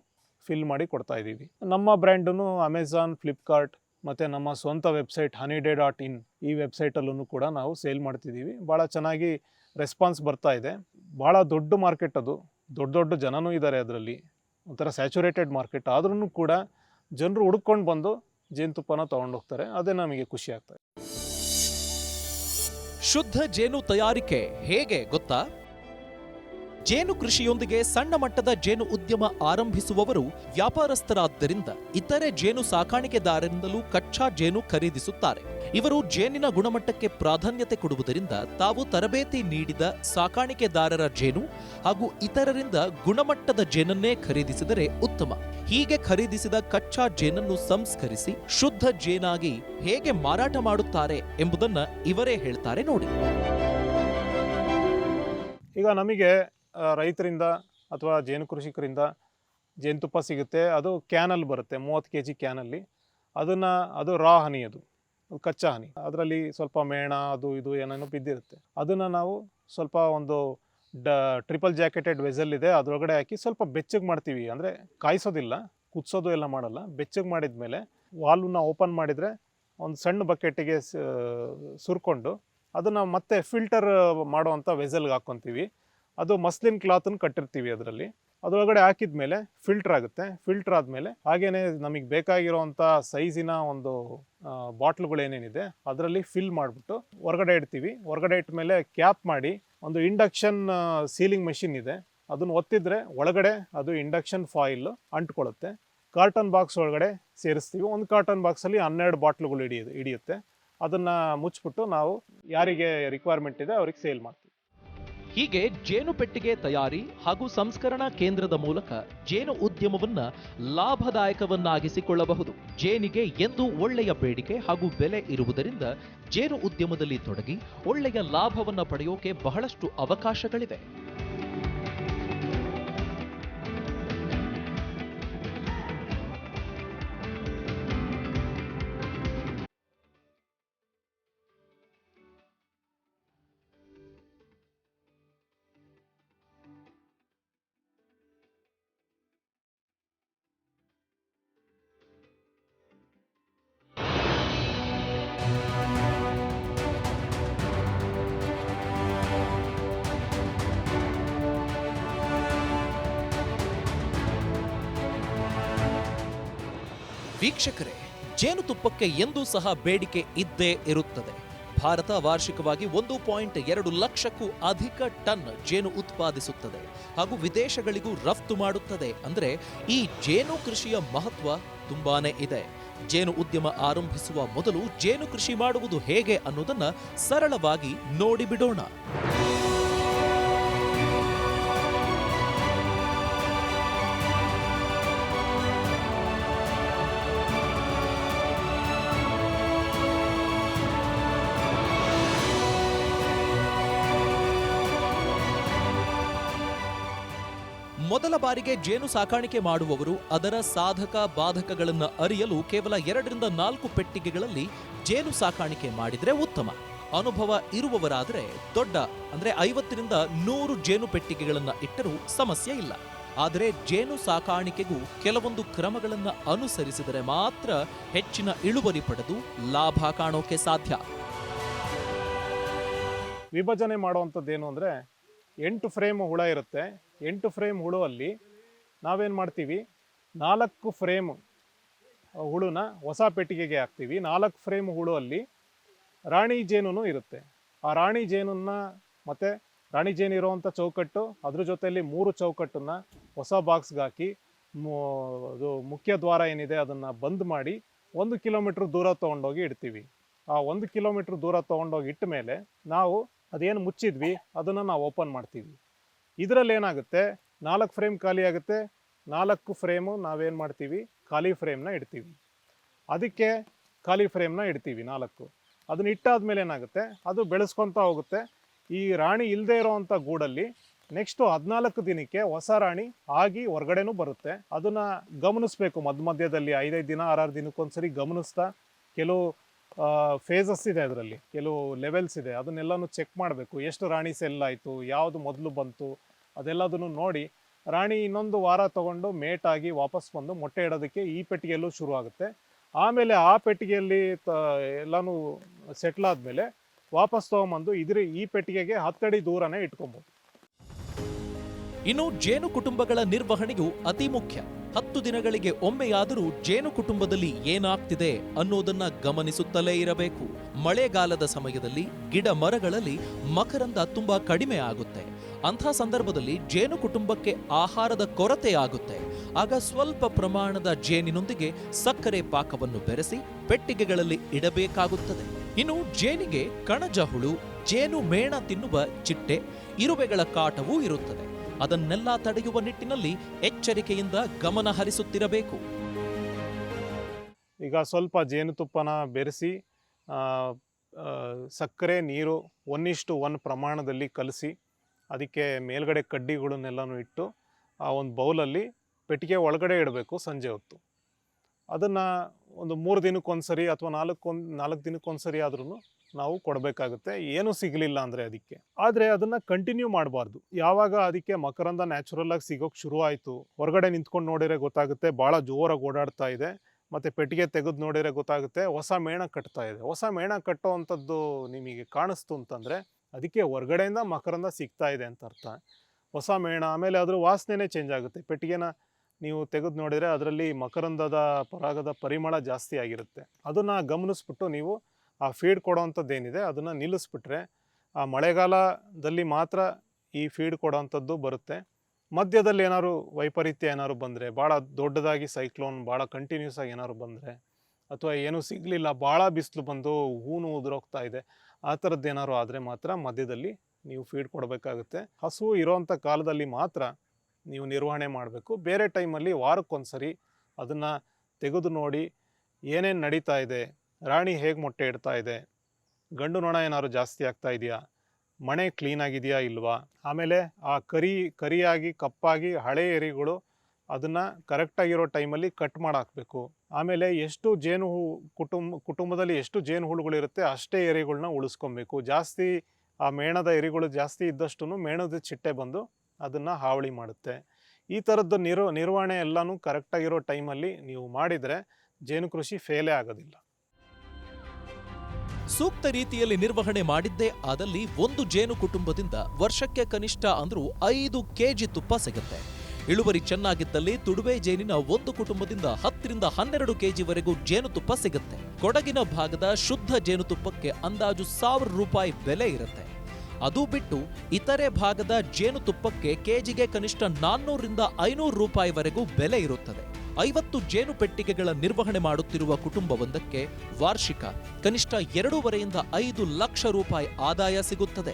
ಫಿಲ್ ಮಾಡಿ ಕೊಡ್ತಾ ಇದ್ದೀವಿ. ನಮ್ಮ ಬ್ರ್ಯಾಂಡನ್ನು ಅಮೆಝಾನ್ ಫ್ಲಿಪ್ಕಾರ್ಟ್ ಮತ್ತು ನಮ್ಮ ಸ್ವಂತ ವೆಬ್ಸೈಟ್ ಹನಿಡೇ ಡಾಟ್ ಇನ್ ಈ ವೆಬ್ಸೈಟಲ್ಲೂ ಕೂಡ ನಾವು ಸೇಲ್ ಮಾಡ್ತಿದ್ದೀವಿ. ಭಾಳ ಚೆನ್ನಾಗಿ ರೆಸ್ಪಾನ್ಸ್ ಬರ್ತಾ ಇದೆ. ಭಾಳ ದೊಡ್ಡ ಮಾರ್ಕೆಟ್ ಅದು. ದೊಡ್ಡ ದೊಡ್ಡ ಜನನೂ ಇದ್ದಾರೆ ಅದರಲ್ಲಿ. ಒಂಥರ ಸ್ಯಾಚುರೇಟೆಡ್ ಮಾರ್ಕೆಟ್ ಆದ್ರೂ ಕೂಡ ಜನರು ಹುಡ್ಕೊಂಡು ಬಂದು ಜೇನುತುಪ್ಪನ ಹೋಗ್ತಾರೆ. ಅದೇ ನಮಗೆ ಖುಷಿ ಆಗ್ತದೆ
ಶುದ್ಧ ಜೇನು ತಯಾರಿಕೆ ಹೇಗೆ ಗೊತ್ತಾ? ಜೇನು ಕೃಷಿಯೊಂದಿಗೆ ಸಣ್ಣ ಮಟ್ಟದ ಜೇನು ಉದ್ಯಮ ಆರಂಭಿಸುವವರು ವ್ಯಾಪಾರಸ್ಥರಾದ್ದರಿಂದ ಇತರೆ ಜೇನು ಸಾಕಾಣಿಕೆದಾರರಿಂದಲೂ ಕಚ್ಚಾ ಜೇನು ಖರೀದಿಸುತ್ತಾರೆ. ಇವರು ಜೇನಿನ ಗುಣಮಟ್ಟಕ್ಕೆ ಪ್ರಾಧಾನ್ಯತೆ ಕೊಡುವುದರಿಂದ ತಾವು ತರಬೇತಿ ನೀಡಿದ ಸಾಕಾಣಿಕೆದಾರರ ಜೇನು ಹಾಗೂ ಇತರರಿಂದ ಗುಣಮಟ್ಟದ ಜೇನನ್ನೇ ಖರೀದಿಸಿದರೆ ಉತ್ತಮ. ಹೀಗೆ ಖರೀದಿಸಿದ ಕಚ್ಚಾ ಜೇನನ್ನು ಸಂಸ್ಕರಿಸಿ ಶುದ್ಧ ಜೇನಾಗಿ ಹೇಗೆ ಮಾರಾಟ ಮಾಡುತ್ತಾರೆ ಎಂಬುದನ್ನ ಇವರೇ ಹೇಳ್ತಾರೆ ನೋಡಿ.
ಈಗ ನಮಗೆ ರೈತರಿಂದ ಅಥವಾ ಜೇನು ಕೃಷಿಕರಿಂದ ಜೇನುತುಪ್ಪ ಸಿಗುತ್ತೆ. ಅದು ಕ್ಯಾನಲ್ಲಿ ಬರುತ್ತೆ, ಮೂವತ್ತು ಕೆ ಜಿ ಕ್ಯಾನಲ್ಲಿ. ಅದನ್ನು, ಅದು ರಾ ಹನಿ ಅದು ಕಚ್ಚಾ ಹನಿ. ಅದರಲ್ಲಿ ಸ್ವಲ್ಪ ಮೇಣ, ಅದು ಇದು ಏನೇನೋ ಬಿದ್ದಿರುತ್ತೆ. ಅದನ್ನು ನಾವು ಸ್ವಲ್ಪ ಒಂದು ಡ ಟ್ರಿಪಲ್ ಜಾಕೆಟೆಡ್ ವೆಸಲ್ ಇದೆ. ಅದರೊಳಗಡೆ ಹಾಕಿ ಸ್ವಲ್ಪ ಬೆಚ್ಚಗೆ ಮಾಡ್ತೀವಿ. ಅಂದರೆ ಕಾಯಿಸೋದಿಲ್ಲ, ಕುದಿಸೋದು ಎಲ್ಲ ಮಾಡಲ್ಲ. ಬೆಚ್ಚಗೆ ಮಾಡಿದ ಮೇಲೆ ವಾಲ್ವನ್ನ ಓಪನ್ ಮಾಡಿದರೆ ಒಂದು ಸಣ್ಣ ಬಕೆಟಿಗೆ ಸುರ್ಕೊಂಡು ಅದನ್ನು ಮತ್ತೆ ಫಿಲ್ಟರ್ ಮಾಡುವಂಥ ವೆಸಲ್ಗೆ ಹಾಕ್ಕೊತೀವಿ ಅದು ಮಸ್ಲಿನ್ ಕ್ಲಾತನ್ನು ಕಟ್ಟಿರ್ತೀವಿ ಅದರಲ್ಲಿ. ಅದರೊಳಗಡೆ ಹಾಕಿದ ಮೇಲೆ ಫಿಲ್ಟರ್ ಆಗುತ್ತೆ. ಫಿಲ್ಟರ್ ಆದಮೇಲೆ ಹಾಗೇನೆ ನಮಗೆ ಬೇಕಾಗಿರೋವಂಥ ಸೈಜಿನ ಒಂದು ಬಾಟ್ಲುಗಳು ಏನೇನಿದೆ ಅದರಲ್ಲಿ ಫಿಲ್ ಮಾಡಿಬಿಟ್ಟು ಹೊರಗಡೆ ಇಡ್ತೀವಿ. ಹೊರಗಡೆ ಇಟ್ಟ ಮೇಲೆ ಕ್ಯಾಪ್ ಮಾಡಿ ಒಂದು ಇಂಡಕ್ಷನ್ ಸೀಲಿಂಗ್ ಮೆಷಿನ್ ಇದೆ. ಅದನ್ನು ಒತ್ತಿದ್ರೆ ಒಳಗಡೆ ಅದು ಇಂಡಕ್ಷನ್ ಫಾಯಿಲ್ ಅಂಟ್ಕೊಳ್ಳುತ್ತೆ. ಕಾರ್ಟನ್ ಬಾಕ್ಸ್ ಒಳಗಡೆ ಸೇರಿಸ್ತೀವಿ. ಒಂದು ಕಾರ್ಟನ್ ಬಾಕ್ಸಲ್ಲಿ ಹನ್ನೆರಡು ಬಾಟ್ಲುಗಳು ಹಿಡಿಯುತ್ತೆ ಹಿಡಿಯುತ್ತೆ. ಅದನ್ನು ಮುಚ್ಚಿಬಿಟ್ಟು ನಾವು ಯಾರಿಗೆ ರಿಕ್ವೈರ್ಮೆಂಟ್ ಇದೆ ಅವ್ರಿಗೆ ಸೇಲ್ ಮಾಡ್ತೀವಿ.
ಹೀಗೆ ಜೇನು ಪೆಟ್ಟಿಗೆ ತಯಾರಿ ಹಾಗೂ ಸಂಸ್ಕರಣಾ ಕೇಂದ್ರದ ಮೂಲಕ ಜೇನು ಉದ್ಯಮವನ್ನ ಲಾಭದಾಯಕವನ್ನಾಗಿಸಿಕೊಳ್ಳಬಹುದು. ಜೇನಿಗೆ ಎಂದು ಒಳ್ಳೆಯ ಬೇಡಿಕೆ ಹಾಗೂ ಬೆಲೆ ಇರುವುದರಿಂದ ಜೇನು ಉದ್ಯಮದಲ್ಲಿ ತೊಡಗಿ ಒಳ್ಳೆಯ ಲಾಭವನ್ನ ಪಡೆಯೋಕೆ ಬಹಳಷ್ಟು ಅವಕಾಶಗಳಿವೆ. ವೀಕ್ಷಕರೇ, ಜೇನುತುಪ್ಪಕ್ಕೆ ಎಂದೂ ಸಹ ಬೇಡಿಕೆ ಇದ್ದೇ ಇರುತ್ತದೆ. ಭಾರತ ವಾರ್ಷಿಕವಾಗಿ ಒಂದು ಪಾಯಿಂಟ್ ಎರಡು ಲಕ್ಷಕ್ಕೂ ಅಧಿಕ ಟನ್ ಜೇನು ಉತ್ಪಾದಿಸುತ್ತದೆ ಹಾಗೂ ವಿದೇಶಗಳಿಗೂ ರಫ್ತು ಮಾಡುತ್ತದೆ. ಅಂದರೆ ಈ ಜೇನು ಕೃಷಿಯ ಮಹತ್ವ ತುಂಬಾನೇ ಇದೆ. ಜೇನು ಉದ್ಯಮ ಆರಂಭಿಸುವ ಮೊದಲು ಜೇನು ಕೃಷಿ ಮಾಡುವುದು ಹೇಗೆ ಅನ್ನೋದನ್ನ ಸರಳವಾಗಿ ನೋಡಿಬಿಡೋಣ ಬಾರಿಗೆ ಜೇನು ಸಾಕಾಣಿಕೆ ಮಾಡುವವರು ಅದರ ಸಾಧಕ ಬಾಧಕಗಳನ್ನು ಅರಿಯಲು ಕೇವಲ ಎರಡರಿಂದ ನಾಲ್ಕು ಪೆಟ್ಟಿಗೆಗಳಲ್ಲಿ ಜೇನು ಸಾಕಾಣಿಕೆ ಮಾಡಿದರೆ ಉತ್ತಮ. ಅನುಭವ ಇರುವವರಾದರೆ ದೊಡ್ಡ, ಅಂದ್ರೆ ಐವತ್ತರಿಂದ ನೂರು ಜೇನು ಪೆಟ್ಟಿಗೆಗಳನ್ನು ಇಟ್ಟರೂ ಸಮಸ್ಯೆ ಇಲ್ಲ. ಆದರೆ ಜೇನು ಸಾಕಾಣಿಕೆಗೂ ಕೆಲವೊಂದು ಕ್ರಮಗಳನ್ನು ಅನುಸರಿಸಿದರೆ ಮಾತ್ರ ಹೆಚ್ಚಿನ ಇಳುವರಿ ಪಡೆದು ಲಾಭ ಕಾಣೋಕೆ ಸಾಧ್ಯ.
ವಿಭಜನೆ ಮಾಡುವಂಥದ್ದು ಏನು ಅಂದರೆ ಎಂಟು ಫ್ರೇಮ್ ಹುಳ ಇರುತ್ತೆ. ಎಂಟು ಫ್ರೇಮ್ ಹುಳುವಲ್ಲಿ ನಾವೇನು ಮಾಡ್ತೀವಿ? ನಾಲ್ಕು ಫ್ರೇಮ್ ಹುಳುನ ಹೊಸ ಪೆಟ್ಟಿಗೆಗೆ ಹಾಕ್ತೀವಿ. ನಾಲ್ಕು ಫ್ರೇಮ್ ಹುಳುವಲ್ಲಿ ರಾಣಿ ಜೇನು ಇರುತ್ತೆ. ಆ ರಾಣಿ ಜೇನನ್ನ ಮತ್ತು ರಾಣಿ ಜೇನು ಇರುವಂಥ ಚೌಕಟ್ಟು, ಅದ್ರ ಜೊತೆಯಲ್ಲಿ ಮೂರು ಚೌಕಟ್ಟನ್ನು ಹೊಸ ಬಾಕ್ಸ್ಗೆ ಹಾಕಿ ಅದು ಮುಖ್ಯ ದ್ವಾರ ಏನಿದೆ ಅದನ್ನು ಬಂದ್ ಮಾಡಿ ಒಂದು ಕಿಲೋಮೀಟ್ರ್ ದೂರ ತೊಗೊಂಡೋಗಿ ಇಡ್ತೀವಿ. ಆ ಒಂದು ಕಿಲೋಮೀಟ್ರ್ ದೂರ ತೊಗೊಂಡೋಗಿ ಇಟ್ಟ ಮೇಲೆ ನಾವು ಅದೇನು ಮುಚ್ಚಿದ್ವಿ, ಅದನ್ನು ನಾವು ಓಪನ್ ಮಾಡ್ತೀವಿ. ಇದರಲ್ಲಿ ಏನಾಗುತ್ತೆ? ನಾಲ್ಕು ಫ್ರೇಮ್ ಖಾಲಿ ಆಗುತ್ತೆ. ನಾಲ್ಕು ಫ್ರೇಮು ನಾವೇನು ಮಾಡ್ತೀವಿ? ಖಾಲಿ ಫ್ರೇಮ್ನ ಇಡ್ತೀವಿ. ಅದಕ್ಕೆ ಖಾಲಿ ಫ್ರೇಮ್ನ ಇಡ್ತೀವಿ ನಾಲ್ಕು. ಅದನ್ನ ಇಟ್ಟಾದ್ಮೇಲೆ ಏನಾಗುತ್ತೆ? ಅದು ಬೆಳೆಸ್ಕೊತಾ ಹೋಗುತ್ತೆ. ಈ ರಾಣಿ ಇಲ್ಲದೆ ಇರೋವಂಥ ಗೂಡಲ್ಲಿ ನೆಕ್ಸ್ಟು ಹದಿನಾಲ್ಕು ದಿನಕ್ಕೆ ಹೊಸ ರಾಣಿ ಆಗಿ ಹೊರಗಡೆನೂ ಬರುತ್ತೆ. ಅದನ್ನು ಗಮನಿಸ್ಬೇಕು ಮಧ್ಯ ಮಧ್ಯದಲ್ಲಿ ಐದೈದು ದಿನ, ಆರಾರು ದಿನಕ್ಕೊಂದ್ಸರಿ ಗಮನಿಸ್ತಾ. ಕೆಲವು ಫೇಸಸ್ ಇದೆ ಅದರಲ್ಲಿ. ಕೆಲವು ಲೆವೆಲ್ಸ್ ಇದೆ. ಅದನ್ನೆಲ್ಲನೂ ಚೆಕ್ ಮಾಡಬೇಕು. ಎಷ್ಟು ರಾಣಿ ಸೆಲ್ ಆಯಿತು? ಯಾವುದು ಮೊದಲು ಬಂತು? ಅದೆಲ್ಲದನ್ನು ನೋಡಿ. ರಾಣಿ ಇನ್ನೊಂದು ವಾರ ತಗೊಂಡು ಮೇಟ್ ಆಗಿ ವಾಪಸ್ ಬಂದು ಮೊಟ್ಟೆ ಇಡೋದಕ್ಕೆ ಈ ಪೆಟ್ಟಿಗೆಯಲ್ಲೂ ಶುರು ಆಗುತ್ತೆ. ಆಮೇಲೆ ಆ ಪೆಟ್ಟಿಗೆಯಲ್ಲಿ ತ, ಎಲ್ಲನೂ ಸೆಟ್ಲ್ ಆದಮೇಲೆ ವಾಪಸ್ ತೊಗೊಂಬಂದು ಇದ್ರ ಈ ಪೆಟ್ಟಿಗೆಗೆ ಹತ್ತಡಿ ದೂರನೇ ಇಟ್ಕೊಬೋದು.
ಇನ್ನು ಜೇನು ಕುಟುಂಬಗಳ ನಿರ್ವಹಣೆಯು ಅತಿ ಮುಖ್ಯ. ಹತ್ತು ದಿನಗಳಿಗೆ ಒಮ್ಮೆಯಾದರೂ ಜೇನು ಕುಟುಂಬದಲ್ಲಿ ಏನಾಗ್ತಿದೆ ಅನ್ನೋದನ್ನ ಗಮನಿಸುತ್ತಲೇ ಇರಬೇಕು. ಮಳೆಗಾಲದ ಸಮಯದಲ್ಲಿ ಗಿಡ ಮರಗಳಲ್ಲಿ ಮಕರಂದ ತುಂಬಾ ಕಡಿಮೆ ಆಗುತ್ತೆ. ಅಂಥ ಸಂದರ್ಭದಲ್ಲಿ ಜೇನು ಕುಟುಂಬಕ್ಕೆ ಆಹಾರದ ಕೊರತೆ ಆಗುತ್ತೆ. ಆಗ ಸ್ವಲ್ಪ ಪ್ರಮಾಣದ ಜೇನಿನೊಂದಿಗೆ ಸಕ್ಕರೆ ಪಾಕವನ್ನು ಬೆರೆಸಿ ಪೆಟ್ಟಿಗೆಗಳಲ್ಲಿ ಇಡಬೇಕಾಗುತ್ತದೆ. ಇನ್ನು ಜೇನಿಗೆ ಕಣಜ ಹುಳು ಜೇನು ಮೇಣ ತಿನ್ನುವ ಚಿಟ್ಟೆ, ಇರುವೆಗಳ ಕಾಟವೂ ಇರುತ್ತದೆ. ಅದನ್ನೆಲ್ಲ ತಡೆಯುವ ನಿಟ್ಟಿನಲ್ಲಿ ಎಚ್ಚರಿಕೆಯಿಂದ ಗಮನ ಹರಿಸುತ್ತಿರಬೇಕು.
ಈಗ ಸ್ವಲ್ಪ ಜೇನುತುಪ್ಪನ ಬೆರೆಸಿ ಸಕ್ಕರೆ, ನೀರು ಒನ್ ಇಷ್ಟು ಒನ್ ಪ್ರಮಾಣದಲ್ಲಿ ಕಲಸಿ, ಅದಕ್ಕೆ ಮೇಲ್ಗಡೆ ಕಡ್ಡಿಗಳನ್ನೆಲ್ಲನೂ ಇಟ್ಟು ಆ ಒಂದು ಬೌಲಲ್ಲಿ ಪೆಟ್ಟಿಗೆ ಒಳಗಡೆ ಇಡಬೇಕು ಸಂಜೆ ಹೊತ್ತು. ಅದನ್ನು ಒಂದು ಮೂರು ದಿನಕ್ಕೊಂದ್ಸರಿ ಅಥವಾ ನಾಲ್ಕೊಂದು ನಾಲ್ಕು ದಿನಕ್ಕೊಂದ್ಸರಿ ಆದ್ರೂ ನಾವು ಕೊಡಬೇಕಾಗುತ್ತೆ. ಏನು ಸಿಗಲಿಲ್ಲ ಅಂದರೆ ಅದಕ್ಕೆ. ಆದರೆ ಅದನ್ನು ಕಂಟಿನ್ಯೂ ಮಾಡಬಾರ್ದು. ಯಾವಾಗ ಅದಕ್ಕೆ ಮಕರಂದ ನ್ಯಾಚುರಲ್ ಆಗಿ ಸಿಗೋಕ್ಕೆ ಶುರು ಆಯಿತು, ಹೊರಗಡೆ ನಿಂತ್ಕೊಂಡು ನೋಡಿದ್ರೆ ಗೊತ್ತಾಗುತ್ತೆ ಭಾಳ ಜೋರಾಗಿ ಓಡಾಡ್ತಾ ಇದೆ. ಮತ್ತು ಪೆಟ್ಟಿಗೆ ತೆಗೆದು ನೋಡಿದರೆ ಗೊತ್ತಾಗುತ್ತೆ, ಹೊಸ ಮೇಣ ಕಟ್ತಾ ಇದೆ. ಹೊಸ ಮೇಣ ಕಟ್ಟೋ ಅಂಥದ್ದು ನಿಮಗೆ ಕಾಣಿಸ್ತು ಅಂತಂದರೆ, ಅದಕ್ಕೆ ಹೊರಗಡೆಯಿಂದ ಮಕರಂದ ಸಿಗ್ತಾ ಇದೆ ಅಂತ ಅರ್ಥ. ಹೊಸ ಮೇಣ, ಆಮೇಲೆ ಅದ್ರ ವಾಸನೆನೇ ಚೇಂಜ್ ಆಗುತ್ತೆ. ಪೆಟ್ಟಿಗೆನ ನೀವು ತೆಗೆದು ನೋಡಿದರೆ ಅದರಲ್ಲಿ ಮಕರಂದದ ಪರಾಗದ ಪರಿಮಳ ಜಾಸ್ತಿ ಆಗಿರುತ್ತೆ. ಅದನ್ನು ಗಮನಿಸ್ಬಿಟ್ಟು ನೀವು ಆ ಫೀಡ್ ಕೊಡೋವಂಥದ್ದು ಏನಿದೆ ಅದನ್ನು ನಿಲ್ಲಿಸ್ಬಿಟ್ರೆ ಆ ಮಳೆಗಾಲದಲ್ಲಿ ಮಾತ್ರ ಈ ಫೀಡ್ ಕೊಡೋವಂಥದ್ದು ಬರುತ್ತೆ. ಮಧ್ಯದಲ್ಲಿ ಏನಾದ್ರು ವೈಪರೀತ್ಯ ಏನಾದ್ರು ಬಂದರೆ ಭಾಳ ದೊಡ್ಡದಾಗಿ ಸೈಕ್ಲೋನ್ ಭಾಳ ಕಂಟಿನ್ಯೂಸ್ ಆಗಿ ಏನಾದ್ರು ಬಂದರೆ, ಅಥವಾ ಏನೂ ಸಿಗಲಿಲ್ಲ ಭಾಳ ಬಿಸಿಲು ಬಂದು ಹೂನು ಉದುರೋಗ್ತಾ ಇದೆ, ಆ ಥರದ್ದು ಏನಾದ್ರು ಆದರೆ ಮಾತ್ರ ಮಧ್ಯದಲ್ಲಿ ನೀವು ಫೀಡ್ ಕೊಡಬೇಕಾಗುತ್ತೆ. ಹಸು ಇರೋವಂಥ ಕಾಲದಲ್ಲಿ ಮಾತ್ರ ನೀವು ನಿರ್ವಹಣೆ ಮಾಡಬೇಕು. ಬೇರೆ ಟೈಮಲ್ಲಿ ವಾರಕ್ಕೊಂದ್ಸರಿ ಅದನ್ನು ತೆಗೆದು ನೋಡಿ ಏನೇನು ನಡೀತಾ ಇದೆ ರಾಣಿ ಹೇಗೆ ಮೊಟ್ಟೆ ಇಡ್ತಾ ಇದೆ? ಗಂಡು ನೊಣ ಏನಾದ್ರು ಜಾಸ್ತಿ ಆಗ್ತಾ ಇದೆಯಾ? ಮಣೆ ಕ್ಲೀನ್ ಆಗಿದೆಯಾ ಇಲ್ವಾ? ಆಮೇಲೆ ಆ ಕರಿ, ಕರಿಯಾಗಿ, ಕಪ್ಪಾಗಿ ಹಳೆ ಎರಿಗಳು ಅದನ್ನು ಕರೆಕ್ಟಾಗಿರೋ ಟೈಮಲ್ಲಿ ಕಟ್ ಮಾಡಾಕಬೇಕು. ಆಮೇಲೆ ಎಷ್ಟು ಜೇನು ಹೂ ಕುಟುಂಬ ಕುಟುಂಬದಲ್ಲಿ ಎಷ್ಟು ಜೇನು ಹುಳುಗಳಿರುತ್ತೆ ಅಷ್ಟೇ ಎರಿಗಳನ್ನ ಉಳಿಸ್ಕೊಬೇಕು. ಜಾಸ್ತಿ ಆ ಮೇಣದ ಎರಿಗಳು ಜಾಸ್ತಿ ಇದ್ದಷ್ಟು ಮೇಣದ ಚಿಟ್ಟೆ ಬಂದು ಅದನ್ನು ಹಾವಳಿ ಮಾಡುತ್ತೆ. ಈ ಥರದ್ದು ನಿರ್ವ, ನಿರ್ವಹಣೆ ಎಲ್ಲನೂ ಕರೆಕ್ಟಾಗಿರೋ ಟೈಮಲ್ಲಿ ನೀವು ಮಾಡಿದರೆ ಜೇನು ಕೃಷಿ ಫೇಲೇ ಆಗೋದಿಲ್ಲ.
ಸೂಕ್ತ ರೀತಿಯಲ್ಲಿ ನಿರ್ವಹಣೆ ಮಾಡಿದ್ದೇ ಆದಲ್ಲಿ ಒಂದು ಜೇನು ಕುಟುಂಬದಿಂದ ವರ್ಷಕ್ಕೆ ಕನಿಷ್ಠ ಅಂದ್ರೂ ಐದು ಕೆಜಿ ತುಪ್ಪ ಸಿಗುತ್ತೆ. ಇಳುವರಿ ಚೆನ್ನಾಗಿದ್ದಲ್ಲಿ ತುಡುವೆ ಜೇನಿನ ಒಂದು ಕುಟುಂಬದಿಂದ ಹತ್ತರಿಂದ ಹನ್ನೆರಡು ಕೆಜಿವರೆಗೂ ಜೇನುತುಪ್ಪ ಸಿಗುತ್ತೆ. ಕೊಡಗಿನ ಭಾಗದ ಶುದ್ಧ ಜೇನುತುಪ್ಪಕ್ಕೆ ಅಂದಾಜು ಸಾವಿರ ರೂಪಾಯಿ ಬೆಲೆ ಇರುತ್ತೆ. ಅದು ಬಿಟ್ಟು ಇತರೆ ಭಾಗದ ಜೇನುತುಪ್ಪಕ್ಕೆ ಕೆಜಿಗೆ ಕನಿಷ್ಠ ನಾನ್ನೂರರಿಂದ ಐನೂರು ರೂಪಾಯಿವರೆಗೂ ಬೆಲೆ ಇರುತ್ತದೆ. ಐವತ್ತು ಜೇನು ಪೆಟ್ಟಿಗೆಗಳ ನಿರ್ವಹಣೆ ಮಾಡುತ್ತಿರುವ ಕುಟುಂಬವೊಂದಕ್ಕೆ ವಾರ್ಷಿಕ ಕನಿಷ್ಠ ಎರಡೂವರೆಯಿಂದ ಐದು ಲಕ್ಷ ರೂಪಾಯಿ ಆದಾಯ ಸಿಗುತ್ತದೆ.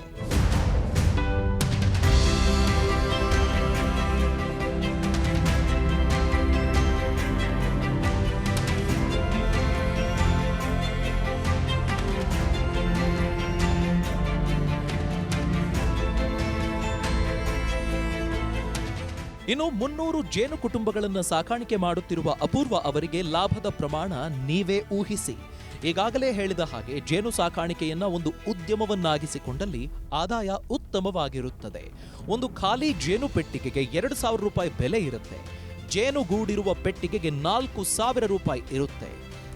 ಇನ್ನು ಮುನ್ನೂರು ಜೇನು ಕುಟುಂಬಗಳನ್ನು ಸಾಕಾಣಿಕೆ ಮಾಡುತ್ತಿರುವ ಅಪೂರ್ವ ಅವರಿಗೆ ಲಾಭದ ಪ್ರಮಾಣ ನೀವೇ ಊಹಿಸಿ. ಈಗಾಗಲೇ ಹೇಳಿದ ಹಾಗೆ ಜೇನು ಸಾಕಾಣಿಕೆಯನ್ನ ಒಂದು ಉದ್ಯಮವನ್ನಾಗಿಸಿಕೊಂಡಲ್ಲಿ ಆದಾಯ ಉತ್ತಮವಾಗಿರುತ್ತದೆ. ಒಂದು ಖಾಲಿ ಜೇನು ಪೆಟ್ಟಿಗೆಗೆ ಎರಡು ಸಾವಿರ ರೂಪಾಯಿ ಬೆಲೆ ಇರುತ್ತೆ. ಜೇನು ಗೂಡಿರುವ ಪೆಟ್ಟಿಗೆಗೆ ನಾಲ್ಕು ಸಾವಿರ ರೂಪಾಯಿ ಇರುತ್ತೆ.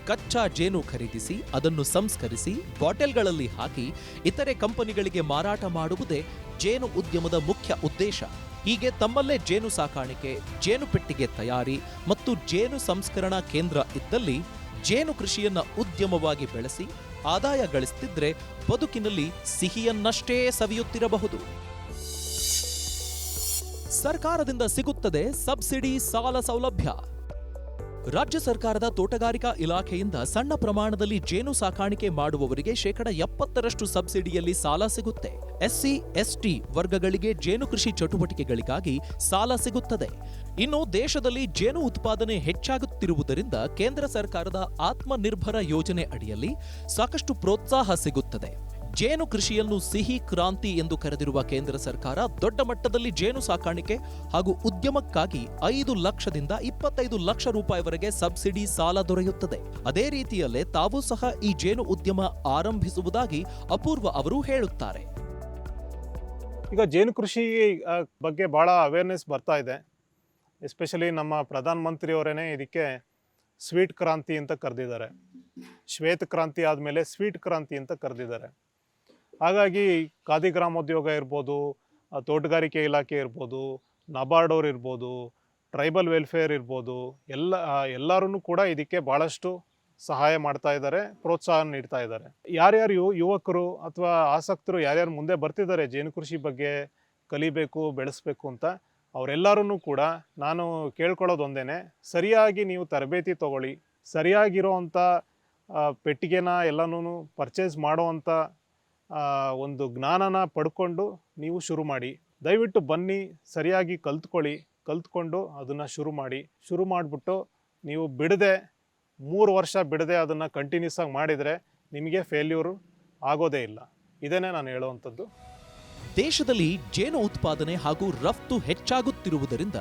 ಕಚ್ಚಾ ಜೇನು ಖರೀದಿಸಿ, ಅದನ್ನು ಸಂಸ್ಕರಿಸಿ, ಬಾಟೆಲ್ಗಳಲ್ಲಿ ಹಾಕಿ, ಇತರೆ ಕಂಪನಿಗಳಿಗೆ ಮಾರಾಟ ಮಾಡುವುದೇ ಜೇನು ಉದ್ಯಮದ ಮುಖ್ಯ ಉದ್ದೇಶ. ಹೀಗೆ ತಮ್ಮಲ್ಲೇ ಜೇನು ಸಾಕಾಣಿಕೆ, ಜೇನು ಪೆಟ್ಟಿಗೆ ತಯಾರಿ ಮತ್ತು ಜೇನು ಸಂಸ್ಕರಣಾ ಕೇಂದ್ರ ಇದ್ದಲ್ಲಿ ಜೇನು ಕೃಷಿಯನ್ನ ಉದ್ಯಮವಾಗಿ ಬೆಳೆಸಿ, ಆದಾಯ ಗಳಿಸ್ತಿದ್ರೆ ಬದುಕಿನಲ್ಲಿ ಸಿಹಿಯನ್ನಷ್ಟೇ ಸವಿಯುತ್ತಿರಬಹುದು. ಸರ್ಕಾರದಿಂದ ಸಿಗುತ್ತದೆ ಸಬ್ಸಿಡಿ ಸಾಲ ಸೌಲಭ್ಯ. ರಾಜ್ಯ ಸರ್ಕಾರದ ತೋಟಗಾರಿಕಾ ಇಲಾಖೆಯಿಂದ ಸಣ್ಣ ಪ್ರಮಾಣದಲ್ಲಿ ಜೇನು ಸಾಕಾಣಿಕೆ ಮಾಡುವವರಿಗೆ ಶೇಕಡ ಎಪ್ಪತ್ತರಷ್ಟು ಸಬ್ಸಿಡಿಯಲ್ಲಿ ಸಾಲ ಸಿಗುತ್ತೆ. ಎಸ್ಸಿ, ಎಸ್ಟಿ ವರ್ಗಗಳಿಗೆ ಜೇನು ಕೃಷಿ ಚಟುವಟಿಕೆಗಳಿಗಾಗಿ ಸಾಲ ಸಿಗುತ್ತದೆ. ಇನ್ನು ದೇಶದಲ್ಲಿ ಜೇನು ಉತ್ಪಾದನೆ ಹೆಚ್ಚಾಗುತ್ತಿರುವುದರಿಂದ ಕೇಂದ್ರ ಸರ್ಕಾರದ ಆತ್ಮನಿರ್ಭರ ಯೋಜನೆ ಅಡಿಯಲ್ಲಿ ಸಾಕಷ್ಟು ಪ್ರೋತ್ಸಾಹ ಸಿಗುತ್ತದೆ. ಜೇನು ಕೃಷಿಯನ್ನು ಸಿಹಿ ಕ್ರಾಂತಿ ಎಂದು ಕರೆದಿರುವ ಕೇಂದ್ರ ಸರ್ಕಾರ ದೊಡ್ಡ ಮಟ್ಟದಲ್ಲಿ ಜೇನು ಸಾಕಾಣಿಕೆ ಹಾಗೂ ಉದ್ಯಮಕ್ಕಾಗಿ ಐದು ಲಕ್ಷದಿಂದ ಇಪ್ಪತ್ತೈದು ಲಕ್ಷ ರೂಪಾಯಿವರೆಗೆ ಸಬ್ಸಿಡಿ ಸಾಲ ದೊರೆಯುತ್ತದೆ. ಅದೇ ರೀತಿಯಲ್ಲೇ ತಾವು ಸಹ ಈ ಜೇನು ಉದ್ಯಮ ಆರಂಭಿಸುವುದಾಗಿ ಅಪೂರ್ವ ಅವರು ಹೇಳುತ್ತಾರೆ.
ಈಗ ಜೇನು ಕೃಷಿ ಬಗ್ಗೆ ಭಾಳ ಅವೇರ್ನೆಸ್ ಬರ್ತಾ ಇದೆ. ಎಸ್ಪೆಷಲಿ ನಮ್ಮ ಪ್ರಧಾನ ಮಂತ್ರಿಯವರೇ ಇದಕ್ಕೆ ಸ್ವೀಟ್ ಕ್ರಾಂತಿ ಅಂತ ಕರೆದಿದ್ದಾರೆ. ಶ್ವೇತ ಕ್ರಾಂತಿ ಆದಮೇಲೆ ಸ್ವೀಟ್ ಕ್ರಾಂತಿ ಅಂತ ಕರೆದಿದ್ದಾರೆ. ಹಾಗಾಗಿ ಖಾದಿ ಗ್ರಾಮೋದ್ಯೋಗ ಇರ್ಬೋದು ತೋಟಗಾರಿಕೆ ಇಲಾಖೆ ಇರ್ಬೋದು ನಬಾರ್ಡ್ ಅವ್ರು ಇರ್ಬೋದು, ಟ್ರೈಬಲ್ ವೆಲ್ಫೇರ್ ಇರ್ಬೋದು, ಎಲ್ಲ ಎಲ್ಲರೂ ಕೂಡ ಇದಕ್ಕೆ ಭಾಳಷ್ಟು ಸಹಾಯ ಮಾಡ್ತಾ ಇದ್ದಾರೆ, ಪ್ರೋತ್ಸಾಹ ನೀಡ್ತಾ ಇದ್ದಾರೆ. ಯಾರ್ಯಾರು ಯು, ಯುವಕರು ಅಥವಾ ಆಸಕ್ತರು ಯಾರ್ಯಾರು ಮುಂದೆ ಬರ್ತಿದ್ದಾರೆ, ಜೇನು ಕೃಷಿ ಬಗ್ಗೆ ಕಲಿಬೇಕು, ಬೆಳೆಸಬೇಕು ಅಂತ ಅವರೆಲ್ಲರೂ ಕೂಡ ನಾನು ಕೇಳ್ಕೊಳ್ಳೋದೊಂದೇ ಸರಿಯಾಗಿ ನೀವು ತರಬೇತಿ ತಗೊಳ್ಳಿ, ಸರಿಯಾಗಿರೋ ಅಂಥ ಪೆಟ್ಟಿಗೆನ ಎಲ್ಲನೂ ಪರ್ಚೇಸ್ ಮಾಡೋವಂಥ ಒಂದು ಜ್ಞಾನನ ಪಡ್ಕೊಂಡು ನೀವು ಶುರು ಮಾಡಿ. ದಯವಿಟ್ಟು ಬನ್ನಿ, ಸರಿಯಾಗಿ ಕಲ್ತ್ಕೊಳ್ಳಿ, ಕಲ್ತ್ಕೊಂಡು ಅದನ್ನು ಶುರು ಮಾಡಿ. ಶುರು ಮಾಡಿಬಿಟ್ಟು ನೀವು ಬಿಡದೆ, ಮೂರು ವರ್ಷ ಬಿಡದೆ ಅದನ್ನು ಕಂಟಿನ್ಯೂಸ್ ಆಗಿ ಮಾಡಿದರೆ ನಿಮಗೆ ಫೇಲ್ಯೂರು ಆಗೋದೇ ಇಲ್ಲ. ಇದೇನೆ ನಾನು ಹೇಳುವಂಥದ್ದು.
ದೇಶದಲ್ಲಿ ಜೇನು ಉತ್ಪಾದನೆ ಹಾಗೂ ರಫ್ತು ಹೆಚ್ಚಾಗುತ್ತಿರುವುದರಿಂದ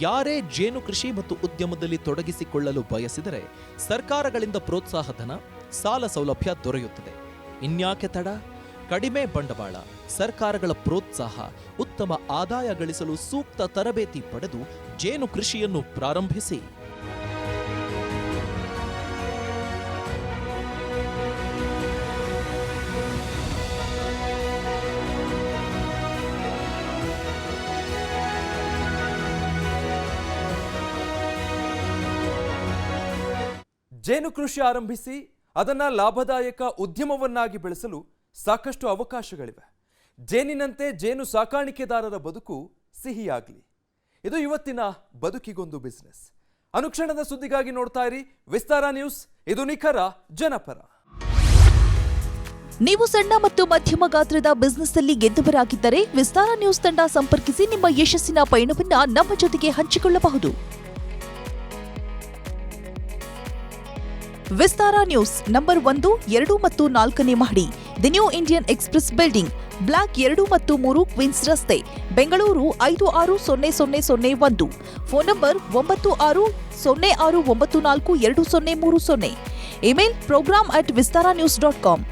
ಯಾರೇ ಜೇನು ಕೃಷಿ ಮತ್ತು ಉದ್ಯಮದಲ್ಲಿ ತೊಡಗಿಸಿಕೊಳ್ಳಲು ಬಯಸಿದರೆ ಸರ್ಕಾರಗಳಿಂದ ಪ್ರೋತ್ಸಾಹಧನ ಸಾಲ ಸೌಲಭ್ಯ ದೊರೆಯುತ್ತದೆ. ಇನ್ಯಾಕೆ ತಡ? ಕಡಿಮೆ ಬಂಡವಾಳ, ಸರ್ಕಾರಗಳ ಪ್ರೋತ್ಸಾಹ, ಉತ್ತಮ ಆದಾಯ ಗಳಿಸಲು ಸೂಕ್ತ ತರಬೇತಿ ಪಡೆದು ಜೇನು ಕೃಷಿಯನ್ನು ಪ್ರಾರಂಭಿಸಿ.
ಜೇನು ಕೃಷಿ ಆರಂಭಿಸಿ, ಅದನ್ನ ಲಾಭದಾಯಕ ಉದ್ಯಮವನ್ನಾಗಿ ಬೆಳೆಸಲು ಸಾಕಷ್ಟು ಅವಕಾಶಗಳಿವೆ. ಜೇನಿನಂತೆ ಜೇನು ಸಾಕಾಣಿಕೆದಾರರ ಬದುಕು ಸಿಹಿಯಾಗಲಿ. ಇದು ಇವತ್ತಿನ ಬದುಕಿಗೊಂದು ಬಿಸ್ನೆಸ್ ಅನುಕ್ಷಣದ ಸುದ್ದಿಗಾಗಿ ನೋಡ್ತಾ ಇರಿ ವಿಸ್ತಾರ ನ್ಯೂಸ್. ಇದು ನಿಖರ ಜನಪರ.
ನೀವು ಸಣ್ಣ ಮತ್ತು ಮಧ್ಯಮ ಗಾತ್ರದ ಬಿಸ್ನೆಸ್ನಲ್ಲಿ ಗೆದ್ದವರಾಗಿದ್ದರೆ ವಿಸ್ತಾರ ನ್ಯೂಸ್ ತಂಡ ಸಂಪರ್ಕಿಸಿ ನಿಮ್ಮ ಯಶಸ್ಸಿನ ಪಯಣವನ್ನ ನಮ್ಮ ಜೊತೆಗೆ ಹಂಚಿಕೊಳ್ಳಬಹುದು. ವಿಸ್ತಾರ ನ್ಯೂಸ್ ನಂಬರ್ ಒಂದು, ಎರಡು ಮತ್ತು ನಾಲ್ಕನೇ ಮಹಡಿ. The New Indian Express building block ಎರಡು ಮತ್ತು ಮೂರು ಕ್ವೀನ್ಸ್ ರಸ್ತೆ, ಬೆಂಗಳೂರು ಐದು ಆರು ಸೊನ್ನೆ ಸೊನ್ನೆ ಸೊನ್ನೆ ಒಂದು. ಫೋನ್ ನಂಬರ್ ಒಂಬತ್ತು ಆರು ಸೊನ್ನೆ ಆರು ಒಂಬತ್ತು ನಾಲ್ಕು ಎರಡು ಸೊನ್ನೆ ಮೂರು ಸೊನ್ನೆ. Email program at Vistara news dot com